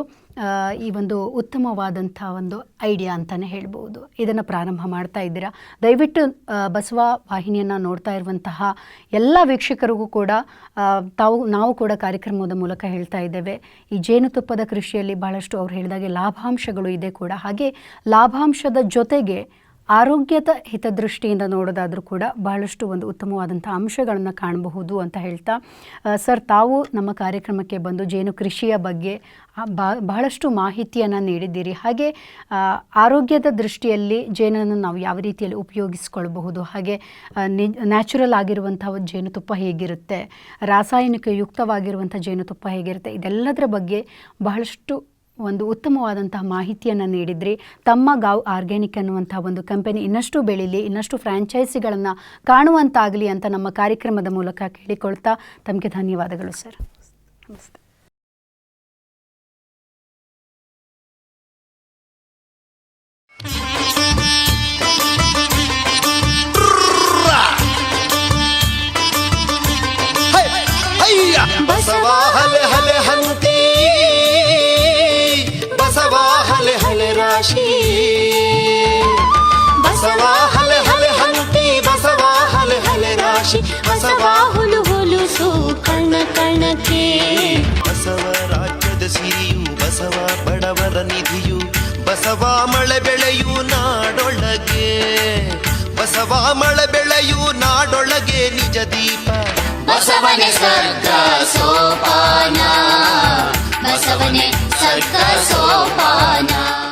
ಈ ಒಂದು ಉತ್ತಮವಾದಂಥ ಒಂದು ಐಡಿಯಾ ಅಂತಲೇ ಹೇಳ್ಬೋದು. ಇದನ್ನು ಪ್ರಾರಂಭ ಮಾಡ್ತಾ ಇದ್ದೀರಾ. ದಯವಿಟ್ಟು ಬಸವ ವಾಹಿನಿಯನ್ನು ನೋಡ್ತಾ ಇರುವಂತಹ ಎಲ್ಲ ವೀಕ್ಷಕರಿಗೂ ಕೂಡ ತಾವು, ನಾವು ಕೂಡ ಕಾರ್ಯಕ್ರಮದ ಮೂಲಕ ಹೇಳ್ತಾ ಇದ್ದೇವೆ. ಈ ಜೇನುತುಪ್ಪದ ಕೃಷಿಯಲ್ಲಿ ಬಹಳಷ್ಟು ಅವ್ರು ಹೇಳಿದಾಗೆ ಲಾಭಾಂಶಗಳು ಇದೆ ಕೂಡ. ಹಾಗೆ ಲಾಭಾಂಶದ ಜೊತೆಗೆ ಆರೋಗ್ಯದ ಹಿತದೃಷ್ಟಿಯಿಂದ ನೋಡೋದಾದರೂ ಕೂಡ ಬಹಳಷ್ಟು ಒಂದು ಉತ್ತಮವಾದಂಥ ಅಂಶಗಳನ್ನು ಕಾಣಬಹುದು ಅಂತ ಹೇಳ್ತಾ ಸರ್ ತಾವು ನಮ್ಮ ಕಾರ್ಯಕ್ರಮಕ್ಕೆ ಬಂದು ಜೇನು ಕೃಷಿಯ ಬಗ್ಗೆ ಬಹಳಷ್ಟು ಮಾಹಿತಿಯನ್ನು ನೀಡಿದ್ದೀರಿ. ಹಾಗೆ ಆರೋಗ್ಯದ ದೃಷ್ಟಿಯಲ್ಲಿ ಜೇನನ್ನು ನಾವು ಯಾವ ರೀತಿಯಲ್ಲಿ ಉಪಯೋಗಿಸ್ಕೊಳ್ಬಹುದು? ಹಾಗೆ ನ್ಯಾಚುರಲ್ ಆಗಿರುವಂಥ ಜೇನುತುಪ್ಪ ಹೇಗಿರುತ್ತೆ? ರಾಸಾಯನಿಕ ಯುಕ್ತವಾಗಿರುವಂಥ ಜೇನುತುಪ್ಪ ಹೇಗಿರುತ್ತೆ? ಇದೆಲ್ಲದರ ಬಗ್ಗೆ ಬಹಳಷ್ಟು ಒಂದು ಉತ್ತಮವಾದಂತಹ ಮಾಹಿತಿಯನ್ನು ನೀಡಿದ್ರಿ ತಮ್ಮ ಗಾವ್ ಆರ್ಗ್ಯಾನಿಕ್ ಅನ್ನುವಂಥ ಒಂದು ಕಂಪನಿ ಇನ್ನಷ್ಟು ಬೆಳೀಲಿ ಇನ್ನಷ್ಟು ಫ್ರ್ಯಾಂಚೈಸಿಗಳನ್ನು ಕಾಣುವಂತಾಗಲಿ ಅಂತ ನಮ್ಮ ಕಾರ್ಯಕ್ರಮದ ಮೂಲಕ ಕೇಳಿಕೊಳ್ತಾ ತಮಗೆ ಧನ್ಯವಾದಗಳು ಸರ್. ನಮಸ್ತೆ. ಹೈ, ರಾಶಿ ಬಸವ ಹಲೆ ಹಲೆ ಹಂತಿ ಬಸವಾ ಹಲೆ ಹಲೆ ರಾಶಿ. ಬಸವ ಹುಲು ಹುಲುಸು ಕಣ ಕಣಕ್ಕೆ. ಬಸವ ರಾಜ್ಯದ ಸಿರಿಯು ಬಸವ ಬಡವರ ನಿಧಿಯು ಬಸವ ಮಳೆ ಬೆಳೆಯು ನಾಡೊಳಗೆ. ಬಸವ ಮಳೆ ಬೆಳೆಯು ನಾಡೊಳಗೆ ನಿಜ ದೀಪ. ಬಸವನೆ ಸರ್ಗ ಸೋಪಾನ. ಬಸವನೆ ಸರ್ಗ ಸೋಪಾನ.